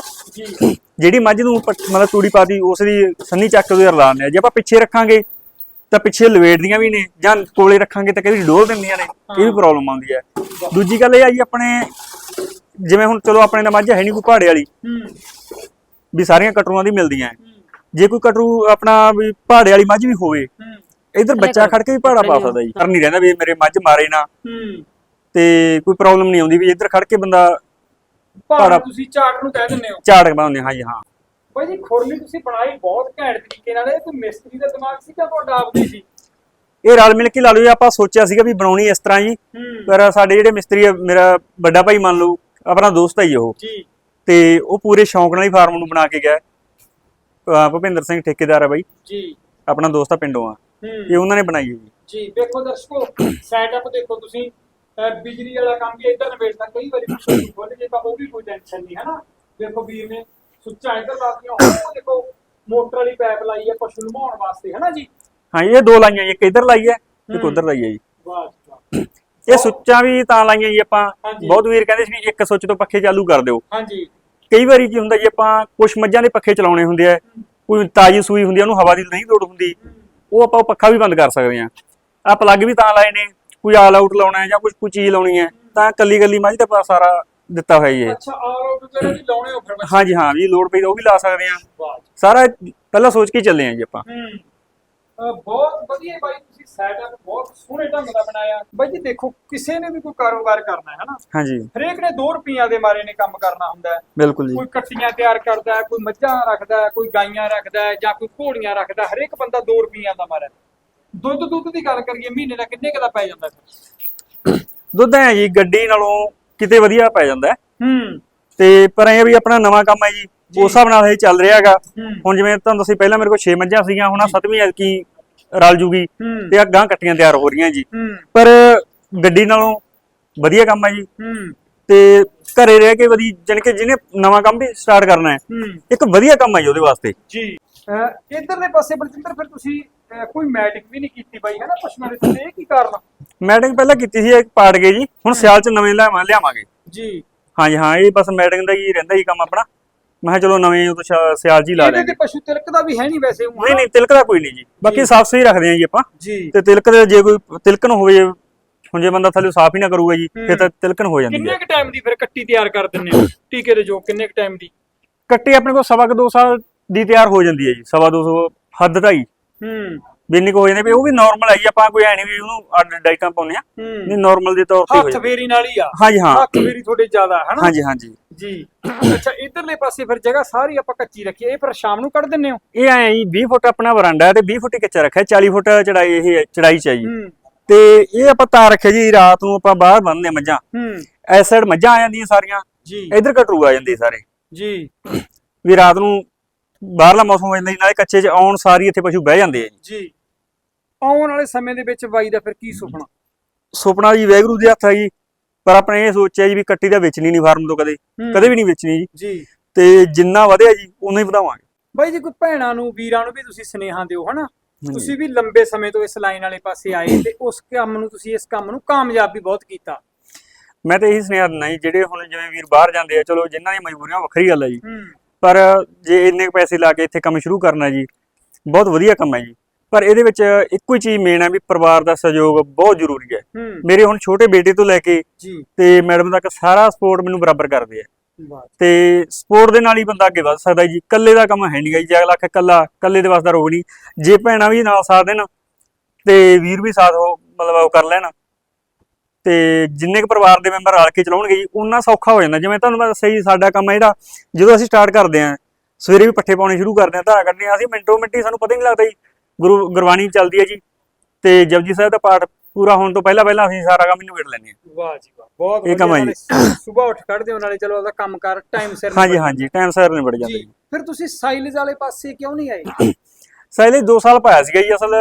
ਜਿਹੜੀ ਮੱਝ ਨੂੰ ਮਤਲਬ ਤੂੜੀ ਪਾਤੀ ਉਸ ਦੀ ਸੰਨੀ ਚੱਕ ਕੇ ਉਹਦੇ ਰਲਾ ਦਿੰਦੇ ਆ ਜੇ ਆਪਾਂ ਪਿੱਛੇ ਰੱਖਾਂਗੇ ਤਾਂ ਪਿੱਛੇ ਲਵੇੜਦੀਆਂ ਵੀ ਨੇ ਜਾਂ ਕੋਲੇ ਰੱਖਾਂਗੇ ਤਾਂ ਕਦੀ ਡੋਲ ਦਿੰਦੀਆਂ ਨੇ ਇਹ ਵੀ ਪ੍ਰੋਬਲਮ ਆਉਂਦੀ ਹੈ। ਦੂਜੀ ਗੱਲ ਇਹ ਆ ਜੀ ਆਪਣੇ ਜਿਵੇਂ ਹੁਣ ਚਲੋ ਆਪਣੇ ਨਾਲ ਮੱਝ ਹੈ ਨਹੀਂ ਕੋਈ ਪਹਾੜੇ ਵਾਲੀ। ਵੀ ਸਾਰੀਆਂ ਕਟਰੂਆਂ ਦੀ ਮਿਲਦੀਆਂ। ਹੂੰ, ਜੇ ਕੋਈ ਕਟਰੂ ਆਪਣਾ ਵੀ ਪਹਾੜੇ ਵਾਲੀ ਮੱਝ ਵੀ ਹੋਵੇ ਹੂੰ। ਇਧਰ ਬੱਚਾ ਖੜ ਕੇ ਵੀ ਪਹਾੜਾ ਪਾ ਸਕਦਾ ਜੀ। ਕਰ ਨਹੀਂ ਰਹਿੰਦਾ ਵੀ ਮੇਰੇ ਮੱਝ ਮਾਰੇ ਨਾ। ਹੂੰ। ਤੇ ਕੋਈ ਪ੍ਰੋਬਲਮ ਨਹੀਂ ਆਉਂਦੀ ਵੀ ਇੱਧਰ ਖੜ ਕੇ ਬੰਦਾ ਭਾੜਾ- ਤੁਸੀਂ ਝਾੜ ਨੂੰ ਕਹਿ ਦਿੰਦੇ ਹੋ। ਝਾੜ ਪਾਉਂਦੇ ਹਾਂ ਜੀ ਹਾਂ। ਬਾਈ ਜੀ ਖੁਰਲੀ ਤੁਸੀਂ ਬਣਾਈ ਬਹੁਤ ਘੈਂਟ ਤਰੀਕੇ ਨਾਲ। ਇਹ ਕੋਈ ਮਿਸਤਰੀ ਦਾ ਦਿਮਾਗ ਸੀ ਜਾਂ ਤੁਹਾਡਾ ਆਪਦੀ ਸੀ ਇਹ ਰਲ ਮਿਲ ਕੇ ਲਾ ਲਓ ਆਪਾਂ ਸੋਚਿਆ ਸੀਗਾ ਵੀ ਬਣਾਉਣੀ ਇਸ ਤਰ੍ਹਾਂ ਜੀ ਪਰ ਸਾਡੇ ਜਿਹੜੇ ਮਿਸਤਰੀ ਆ ਮੇਰਾ ਵੱਡਾ ਭਾਈ ਮੰਨ ਲਓ ਆਪਣਾ ਦੋਸਤ ਹੈ ਜੀ ਉਹ। ਜੀ। ਤੇ ਉਹ ਪੂਰੇ ਸ਼ੌਂਕ ਨਾਲ ਹੀ ਫਾਰਮ ਨੂੰ ਬਣਾ ਕੇ ਗਿਆ। ਭੁਪਿੰਦਰ ਸਿੰਘ ਠੇਕੇਦਾਰ ਹੈ ਬਾਈ। ਜੀ। ਆਪਣਾ ਦੋਸਤ ਆ ਪਿੰਡੋਂ ਆ। ਇਹ ਉਹਨਾਂ ਨੇ ਬਣਾਈ ਹੈ ਜੀ ਦੇਖੋ ਦਰਸ਼ਕੋ ਸੈਟਅਪ ਦੇਖੋ ਤੁਸੀਂ। ਬਿਜਲੀ ਵਾਲਾ ਕੰਮ ਵੀ ਇੱਧਰ ਨਵੇੜਦਾ ਕਈ ਵਾਰੀ ਖੋਲ ਜੇ ਤਾਂ ਉਹ ਵੀ ਕੋਈ ਟੈਨਸ਼ਨ ਨਹੀਂ ਹੈ ਨਾ ਦੇਖੋ ਵੀਰ ਨੇ ਸੁੱਚਾ ਇੱਧਰ ਲਾਤੀਆਂ ਉਹ ਦੇਖੋ ਮੋਟਰ ਵਾਲੀ ਪਾਈਪ ਲਾਈ ਹੈ ਪਸ਼ੂ ਨਮਾਉਣ ਵਾਸਤੇ ਹੈ ਨਾ ਜੀ? ਹਾਂ ਇਹ ਦੋ ਲਾਈਆਂ ਇੱਕ ਇੱਧਰ ਲਾਈ ਹੈ ਇੱਕ। ਉੱਧਰ ਲਾਈ ਹੈ ਜੀ। ਵਾਹ। ਇਹ ਸੁੱਚਾਂ ਵੀ ਤਾਂ ਲਾਈਆਂ ਜੀ ਆਪਾਂ। ਬਹੁਤ ਵੀਰ ਕਹਿੰਦੇ ਸੀ ਵੀ ਇੱਕ ਸੁੱਚ ਤੋਂ ਪੱਖੇ ਚਾਲੂ ਕਰ ਦਿਓ। ਹਾਂਜੀ। ਕਈ ਵਾਰੀ ਕੀ ਹੁੰਦਾ ਜੀ ਆਪਾਂ ਕੁਝ ਮੱਝਾਂ ਦੇ ਪੱਖੇ ਚਲਾਉਣੇ ਹੁੰਦੇ ਆ ਕੋਈ ਤਾਜੀ ਸੂਈ ਹੁੰਦੀ ਆ ਉਹਨੂੰ ਹਵਾ ਦੀ ਨਹੀਂ ਲੋੜ ਹੁੰਦੀ ਉਹ ਆਪਾਂ ਉਹ ਪੱਖਾ ਵੀ ਬੰਦ ਕਰ ਸਕਦੇ ਆ ਆ ਪਲੱਗ ਵੀ ਤਾਂ ਲਾਏ ਨੇ ਕੋਈ ਆਲ ਆਊਟ ਲਾਉਣਾ ਹੈ ਜਾਂ ਕੁਝ ਕੋਈ ਚੀਜ਼ ਲਾਉਣੀ ਹੈ ਤਾਂ ਕੱਲੀ ਕੱਲੀ ਮੱਝ ਦਾ ਪਾ ਸਾਰਾ ਦਿੱਤਾ ਹੋਇਆ ਜੀ ਅੱਛਾ ਆਲ ਆਊਟ ਵੀ ਲਾਉਣੇ ਹੋ ਫਿਰ ਹਾਂਜੀ ਹਾਂ ਵੀ ਲੋਡ ਪਈ ਤਾਂ ਉਹ ਵੀ ਲਾ ਸਕਦੇ ਆ। ਸਾਰਾ ਪਹਿਲਾਂ ਸੋਚ ਕੇ ਚੱਲੇ ਆ ਜੀ ਆਪਾਂ। ਬਹੁਤ ਵਧੀਆ ਬਾਈ ਸੈਟਅਪ ਬਹੁਤ ਸੋਹਣੇ ਢੰਗ ਦਾ ਬਣਾਇਆ। ਬਾਈ ਜੀ ਦੇਖੋ ਕਿਸੇ ਨੇ ਵੀ ਕੋਈ ਕਾਰੋਬਾਰ ਕਰਨਾ ਹੈ ਹਨਾ ਹਾਂਜੀ। ਹਰੇਕ ਨੇ 2 ਰੁਪਈਆਂ ਦੇ ਮਾਰੇ ਨੇ ਕੰਮ ਕਰਨਾ ਹੁੰਦਾ ਹੈ। ਬਿਲਕੁਲ ਜੀ। ਕੋਈ ਕੱਟੀਆਂ ਤਿਆਰ ਕਰਦਾ ਹੈ ਕੋਈ ਮੱਝਾਂ ਰੱਖਦਾ ਹੈ ਕੋਈ ਗਾਈਆਂ ਰੱਖਦਾ ਹੈ ਜਾਂ ਕੋਈ ਘੋੜੀਆਂ ਰੱਖਦਾ ਹੈ। ਹਰੇਕ ਬੰਦਾ 2 ਰੁਪਈਆਂ ਦਾ ਮਾਰਾ। ਦੁੱਧ ਦੁੱਧ ਦੀ ਗੱਲ ਕਰੀਏ ਮਹੀਨੇ ਦਾ ਕਿੰਨੇ ਕੁ ਦਾ ਪੈ ਜਾਂਦਾ ਫਿਰ? ਦੁੱਧ ਹੈ ਜੀ ਗੱਡੀ ਨਾਲੋਂ ਕਿਤੇ ਵਧੀਆ ਪੈ ਜਾਂਦਾ ਹੈ। ਹੂੰ। ਤੇ ਪਰ ਇਹ ਵੀ ਆਪਣਾ ਨਵਾਂ ਕੰਮ ਹੈ ਜੀ। ਉਸ ਹਿਸਾਬ ਨਾਲ ਇਹ ਚੱਲ ਰਿਹਾ ਹੈਗਾ। ਹੁਣ ਜਿਵੇਂ ਤੁਹਾਨੂੰ ਦੱਸੀ ਪਹਿਲਾਂ ਮੇਰੇ ਕੋਲ 6 ਮੱਝਾਂ ਸੀਗੀਆਂ ਹੁਣ ਆ ਸੱਤਵੀਂ ਐਤਕੀ ਰਲ ਜੂਗੀ ਹੂੰ। ਤੇ ਆ ਗਾਂ ਕੱਟੀਆਂ ਤਿਆਰ ਹੋ ਰਹੀਆਂ ਜੀ। ਹੂੰ। ਪਰ ਗੱਡੀ ਨਾਲੋਂ ਵਧੀਆ ਕੰਮ ਹੈ ਜੀ। ਹੂੰ। ਤੇ ਘਰੇ ਰਹਿ ਕੇ ਵਧੀ ਜਾਣੀ ਕਿ ਜਿਹਨੇ ਨਵਾਂ ਕੰਮ ਵੀ ਸਟਾਰਟ ਕਰਨਾ ਹੈ ਹੂੰ। ਇੱਕ ਵਧੀਆ ਕੰਮ ਹੈ ਜੀ ਉਹਦੇ ਵਾਸਤੇ। ਜੀ। ਅਹ ਇਧਰਲੇ ਪਾਸੇ ਬਲਜਿੰਦਰ ਫਿਰ ਤੁਸੀਂ ਅਹ ਕੋਈ ਮੈਟਿਕ ਵੀ ਨਹੀਂ ਕੀਤੀ ਬਾਈ ਹੈ ਨਾ ਪਸ਼ੂਆਂ ਦੇ ਥੱਲੇ ਇਹ ਕੀ ਕਾਰਨ ਮੈਟਿੰਗ ਪਹਿਲਾਂ ਕੀਤੀ ਸੀ ਇੱਕ ਪਾੜ ਗਏ ਜੀ ਹੁਣ ਸਿਆਲ ਚ ਨਵੇਂ ਲਿਆਵਾਂ ਲਿਆਵਾਂਗੇ। ਜੀ। ਹਾਂਜੀ ਹਾਂ ਇਹ ਬਸ ਮੈਟਿੰਗ ਦਾ ਹੀ ਰਹਿੰਦਾ ਹੀ ਕੰਮ ਆਪਣਾ। ਮੈਂ ਕਿਹਾ ਚਲੋ ਨਵੇਂ ਉਦੋਂ ਸਿਆ- ਸਿਆਲ ਜੀ ਲਾ ਇਹਦੇ ਤੇ ਪਸ਼ੂ ਤਿਲਕ ਦਾ ਵੀ ਹੈ ਨਹੀਂ ਵੈਸੇ ਊਂ, ਨਹੀਂ ਹਨਾ? ਨਹੀਂ ਤਿਲਕ ਦਾ ਕੋਈ ਨਹੀਂ ਜੀ। ਬਾਕੀ ਸਾਫ਼ ਸਹੀ ਰੱਖਦੇ ਆ ਜੀ ਆਪਾਂ। ਜੀ। ਤੇ ਤਿਲਕ ਦੇ ਜੇ ਕੋਈ ਤਿਲਕਣ ਹੋਵੇ ਹੁਣ ਜੇ ਬੰਦਾ ਥੱਲੇ ਸਾਫ਼ ਹੀ ਨਾ ਕਰੂਗਾ ਜੀ ਫਿਰ ਤਾਂ ਤਿਲਕਣ ਹੋ ਜਾਂਦੀ ਕਿੰਨੇ ਹੈ। ਕ ਟਾਈਮ ਦੀ ਫਿਰ ਕੱਟੀ ਤਿਆਰ ਕਰ ਦਿੰਦੇ ਹੋ? ਟੀਕੇ ਦੇ ਜੋ ਕਿੰਨੇ ਕ ਟਾਈਮ ਦੀ? ਕੱਟੀ ਆਪਣੇ ਕੋਲ ਸਵਾ ਕੁ ਦੋ ਸਾਲ ਦੀ ਤਿਆਰ ਹੋ ਜਾਂਦੀ ਹੈ ਜੀ ਸਵਾ ਦੋ ਸੌ ਹੱਦ ਢਾਈ। ਹੂੰ। ਇੰਨੀ ਕੁ ਹੋ ਜਾਂਦੀ ਵੀ ਉਹ ਵੀ ਨਾਰਮਲ ਹੈ ਜੀ ਆਪਾਂ ਕੋਈ ਐ ਨਹੀਂ ਵੀ ਉਹਨੂੰ ਅੱਡ ਡਾਈਟਾਂ ਪਾਉਂਦੇ ਆ ਹੂੰ। ਨਹੀਂ ਨਾਰਮਲ ਦੇ ਤੌਰ ਤੇ ਹੋ ਹੱਥ ਜਾਂਦੀ ਫੇਰੀ ਨਾਲ ਹੀ ਆ। ਹਾਂਜੀ ਹਾਂ। ਹੱਥ ਫੇਰੀ ਤੁਹਾਡੇ ਜ਼ਿਆਦਾ ਹੈ ਨਾ ਹਾਂਜੀ ਹਾਂਜੀ। ਜੀ। ਅੱਛਾ ਇਧਰਲੇ ਪਾਸੇ ਫਿਰ ਜਗ੍ਹਾ ਸਾਰੀ ਆਪਾਂ ਕੱਚੀ ਰੱਖੀ ਇਹ ਫਿਰ ਸ਼ਾਮ ਨੂੰ ਕੱਢ ਦਿੰਨੇ ਹੋ? ਇਹ ਐ ਜੀ 20 ਫੁੱਟ ਆਪਣਾ ਵਰਾਂਡਾ ਤੇ 20 ਫੁੱਟ ਹੀ ਕੱਚਾ ਰੱਖਿਆ 40 ਫੁੱਟ ਚੜਾਈ ਇਹ ਚੜਾਈ ਚ ਹੈ ਜੀ। ਹੂੰ। ਤੇ ਇਹ ਆਪਾਂ ਤਾਂ ਰੱਖਿਆ ਜੀ ਰਾਤ ਨੂੰ ਆਪਾਂ ਬਾਹਰ ਬੰਨਦੇ ਮੱਝਾਂ। ਹੂੰ। ਐਸ ਸਾਈਡ ਮੱਝਾਂ ਆ ਜਾਂਦੀਆਂ ਸਾਰੀਆਂ। ਜੀ। ਇਧਰ ਕਟਰੂ ਆ ਜਾਂਦੇ ਸਾਰੇ। ਜੀ। ਵੀ ਰਾਤ ਨੂੰ ਬਾਹਰਲਾ ਮੌਸਮ ਹੋ ਜਾਂਦਾ ਜੀ ਨਾਲੇ ਕੱਚੇ ਚ ਆਉਣ ਸਾਰੀ ਇੱਥੇ ਪਸ਼ੂ ਬਹਿ ਜਾਂਦੇ ਆ ਜੀ। ਜੀ। ਆਉਣ ਵਾਲੇ ਸਮੇਂ ਦੇ ਵਿੱਚ ਬਾਈ ਦਾ ਫਿਰ ਕੀ ਸੁਪਨਾ? ਸੁਪਨਾ ਜੀ ਵੈਗਰੂ ਦੇ ਹੱਥ ਹੈ ਜੀ। ਪਰ ਆਪਣੇ ਇਹ ਸੋਚਿਆ ਜੀ ਵੀ ਕੱਟੀ ਦਾ ਵੇਚਣੀ ਨਹੀਂ ਫਾਰਮ ਤੋਂ ਕਦੇ। ਕਦੇ ਵੀ ਨਹੀਂ ਵੇਚਣੀ ਜੀ। ਜੀ। ਤੇ ਜਿੰਨਾ ਵਧਿਆ ਜੀ ਉਨਾ ਹੀ ਵਧਾਵਾਂਗੇ। ਬਾਈ ਜੀ ਕੋਈ ਭੈਣਾਂ ਨੂੰ ਵੀਰਾਂ ਨੂੰ ਵੀ ਤੁਸੀਂ ਸੁਨੇਹਾ ਦਿਓ ਹਨਾ? ਤੁਸੀਂ ਵੀ ਲੰਬੇ ਸਮੇਂ ਤੋਂ ਇਸ ਲਾਈਨ ਵਾਲੇ ਪਾਸੇ ਆਏ ਤੇ ਉਸ ਕੰਮ ਨੂੰ ਤੁਸੀਂ ਇਸ ਕੰਮ ਨੂੰ ਕਾਮਯਾਬ ਵੀ ਬਹੁਤ ਕੀਤਾ। ਮੈਂ ਤਾਂ ਇਹੀ ਸੁਨੇਹਾ ਦਿੰਦਾ ਜੀ ਜਿਹੜੇ ਹੁਣ ਜਿਵੇਂ ਵੀਰ ਬਾਹਰ ਜਾਂਦੇ ਆ ਚਲੋ ਜਿਨ੍ਹਾਂ ਦੀ ਮਜਬੂਰੀਆਂ ਵੱਖਰੀ ਗੱਲ ਹੈ ਜੀ। ਪਰ ਜੇ ਇੰਨੇ ਪੈਸੇ ਲਾ ਕੇ ਇੱਥੇ ਕੰਮ ਸ਼ੁਰੂ ਕਰਨਾ ਜੀ ਬਹੁਤ ਵਧੀਆ ਕੰਮ ਹੈ ਜੀ। ਪਰ ਇਹਦੇ ਵਿੱਚ ਇੱਕੋ ਹੀ ਚੀਜ਼ ਮੇਨ ਹੈ ਵੀ ਪਰਿਵਾਰ ਦਾ ਸਹਿਯੋਗ ਬਹੁਤ ਜ਼ਰੂਰੀ ਹੈ। ਹੂੰ। ਮੇਰੇ ਹੁਣ ਛੋਟੇ ਬੇਟੇ ਤੋਂ ਲੈ ਕੇ ਤੇ ਮੈਡਮ ਤੱਕ ਸਾਰਾ ਸਪੋਰਟ ਮੈਨੂੰ ਬਰਾਬਰ ਕਰਦੇ ਆ। ਤੇ ਸਪੋਰਟ ਦੇ ਨਾਲ ਹੀ ਬੰਦਾ ਅੱਗੇ ਵਧ ਸਕਦਾ ਜੀ। ਇਕੱਲੇ ਦਾ ਕੰਮ ਹੈ ਨਹੀਂਗਾ ਜੀ। ਜੇ ਅਗਲਾ ਆਖੇ ਇਕੱਲਾ ਇਕੱਲੇ ਦੇ ਵਾਸਤਾ ਰੋਗ ਨਹੀਂ ਜੇ ਭੈਣਾਂ ਵੀ ਨਾਲ ਸਾਥ ਦੇਣ ਤੇ ਵੀਰ ਵੀ ਸਾਥ ਉਹ ਮਤਲਬ ਉਹ ਕਰ ਲੈਣ ਤੇ ਜਿੰਨੇ ਕੁ ਪਰਿਵਾਰ ਦੇ ਮੈਂਬਰ ਰਲ ਕੇ ਚਲਾਉਣਗੇ ਜੀ ਉਨਾ ਸੌਖਾ ਹੋ ਜਾਂਦਾ। ਜਿਵੇਂ ਤੁਹਾਨੂੰ ਮੈਂ ਦੱਸਿਆ ਜੀ ਸਾਡਾ ਕੰਮ ਹੈ ਜਿਹੜਾ ਜਦੋਂ ਅਸੀਂ ਸਟਾਰਟ ਕਰਦੇ ਆਂ ਸਵੇਰੇ ਵੀ ਪੱਠੇ ਪਾਉਣੇ ਸ਼ੁਰੂ ਕਰਦੇ ਆਂ ਧਾਰਾ ਕੱਢਣੇ ਆਂ ਅਸੀਂ ਮਿੰਟੋ ਮਿੰਟੀ ਸਾਨੂੰ ਪਤਾ ਹੀ ਨਹੀਂ ਲੱਗਦਾ ਜੀ। ਗੁਰੂ ਗੁਰਬਾਣੀ ਚੱਲਦੀ ਹੈ ਜੀ। ਤੇ ਜਪਜੀ ਸਾਹਿਬ ਦਾ ਪਾਠ ਪੂਰਾ ਹੋਣ ਤੋਂ ਪਹਿਲਾਂ ਪਹਿਲਾਂ ਅਸੀਂ ਸਾਰਾ ਕੰਮ ਨਿਬੇੜ ਲੈਂਦੇ ਹਾਂ। ਵਾਹ ਜੀ ਵਾਹ ਬਹੁਤ ਇਹ ਕੰਮ ਹੈ ਜੀ। ਸਵੇਰ ਉੱਠ ਖੜਦੇ ਹੋ ਨਾਲੇ ਚਲੋ ਉਹਦਾ ਕੰਮ ਕਰ ਟਾਈਮ ਸਿਰ ਹਾਂਜੀ ਹਾਂਜੀ ਟਾਈਮ ਸਿਰ ਨਿਬੜ ਜਾਂਦੇ ਜੀ ਫਿਰ ਤੁਸੀਂ ਸਾਈਲਜ਼ ਵਾਲੇ ਪਾਸੇ ਕਿਉਂ ਨਹੀਂ ਆਏ? ਸਾਇਲੇ 2 ਸਾਲ ਪਾਇਆ ਸੀਗਾ ਜੀ ਅਸਲ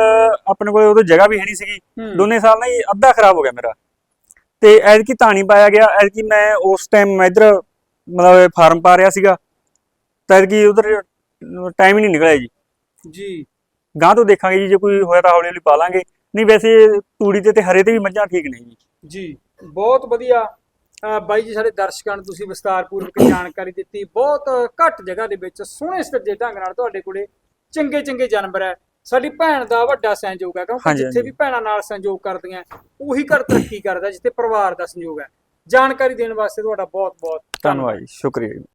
ਆਪਣੇ ਕੋਲ ਉਦੋਂ ਜਗ੍ਹਾ ਵੀ ਹੈ ਨਹੀਂ ਸੀਗੀ। ਦੋਨੇ ਸਾਲ ਨਾ ਜੀ ਅੱਧਾ ਖਰਾਬ ਹੋ ਗਿਆ ਮੇਰਾ। ਤੇ ਐਤਕੀ ਤਾਂ ਨਹੀਂ ਪਾਇਆ ਗਿਆ ਐਤਕੀ ਮੈਂ ਉਸ ਟਾਈਮ ਮੈਂ ਇੱਧਰ ਮਤਲਬ ਫਾਰਮ ਪਾ ਰਿਹਾ ਸੀਗਾ। ਤਾਂ ਐਤਕੀ ਉਧਰ ਟਾਈਮ ਹੀ ਨਹੀਂ ਨਿਕਲਿਆ ਜੀ। ਜੀ। ਗਾਂ ਤੋਂ ਦੇਖਾਂਗੇ ਜੀ ਜੇ ਕੋਈ ਹੋਇਆ ਤਾਂ ਹੌਲੀ ਹੌਲੀ ਪਾ ਲਾਂਗੇ। ਨਹੀਂ ਵੈਸੇ ਤੂੜੀ ਤੇ ਤੇ ਹਰੇ ਤੇ ਵੀ ਮੱਝਾਂ ਠੀਕ ਨੇ ਜੀ। ਜੀ ਬਹੁਤ ਵਧੀਆ। ਅਹ ਬਾਈ ਜੀ ਸਾਡੇ ਦਰਸ਼ਕਾਂ ਨੂੰ ਤੁਸੀਂ ਵਿਸਤਾਰਪੂਰਵਕ ਜਾਣਕਾਰੀ ਦਿੱਤੀ। ਬਹੁਤ ਘੱਟ ਜਗ੍ਹਾ ਦੇ ਵਿੱਚ ਸੋਹਣੇ ਸੱਜੇ ਢੰਗ ਨਾਲ ਤੁਹਾਡੇ ਕੋਲੇ ਚੰਗੇ ਚੰਗੇ ਜਾਨਵਰ ਹੈ। ਸਾਡੀ ਭੈਣ ਦਾ ਵੱਡਾ ਸਹਿਯੋਗ ਹੈ ਕਿਉਂਕਿ ਹਾਂਜੀ, ਜਿੱਥੇ ਹਾਂਜੀ। ਵੀ ਭੈਣਾਂ ਨਾਲ ਸੰਯੋਗ ਕਰਦੀਆਂ ਉਹੀ ਘਰ ਤਰੱਕੀ ਕਰਦਾ ਜਿੱਥੇ ਪਰਿਵਾਰ ਦਾ ਸੰਯੋਗ ਹੈ। ਜਾਣਕਾਰੀ ਦੇਣ ਵਾਸਤੇ ਤੁਹਾਡਾ ਬਹੁਤ ਬਹੁਤ ਧੰਨਵਾਦ ਜੀ ਸ਼ੁਕਰੀਆ ਜੀ।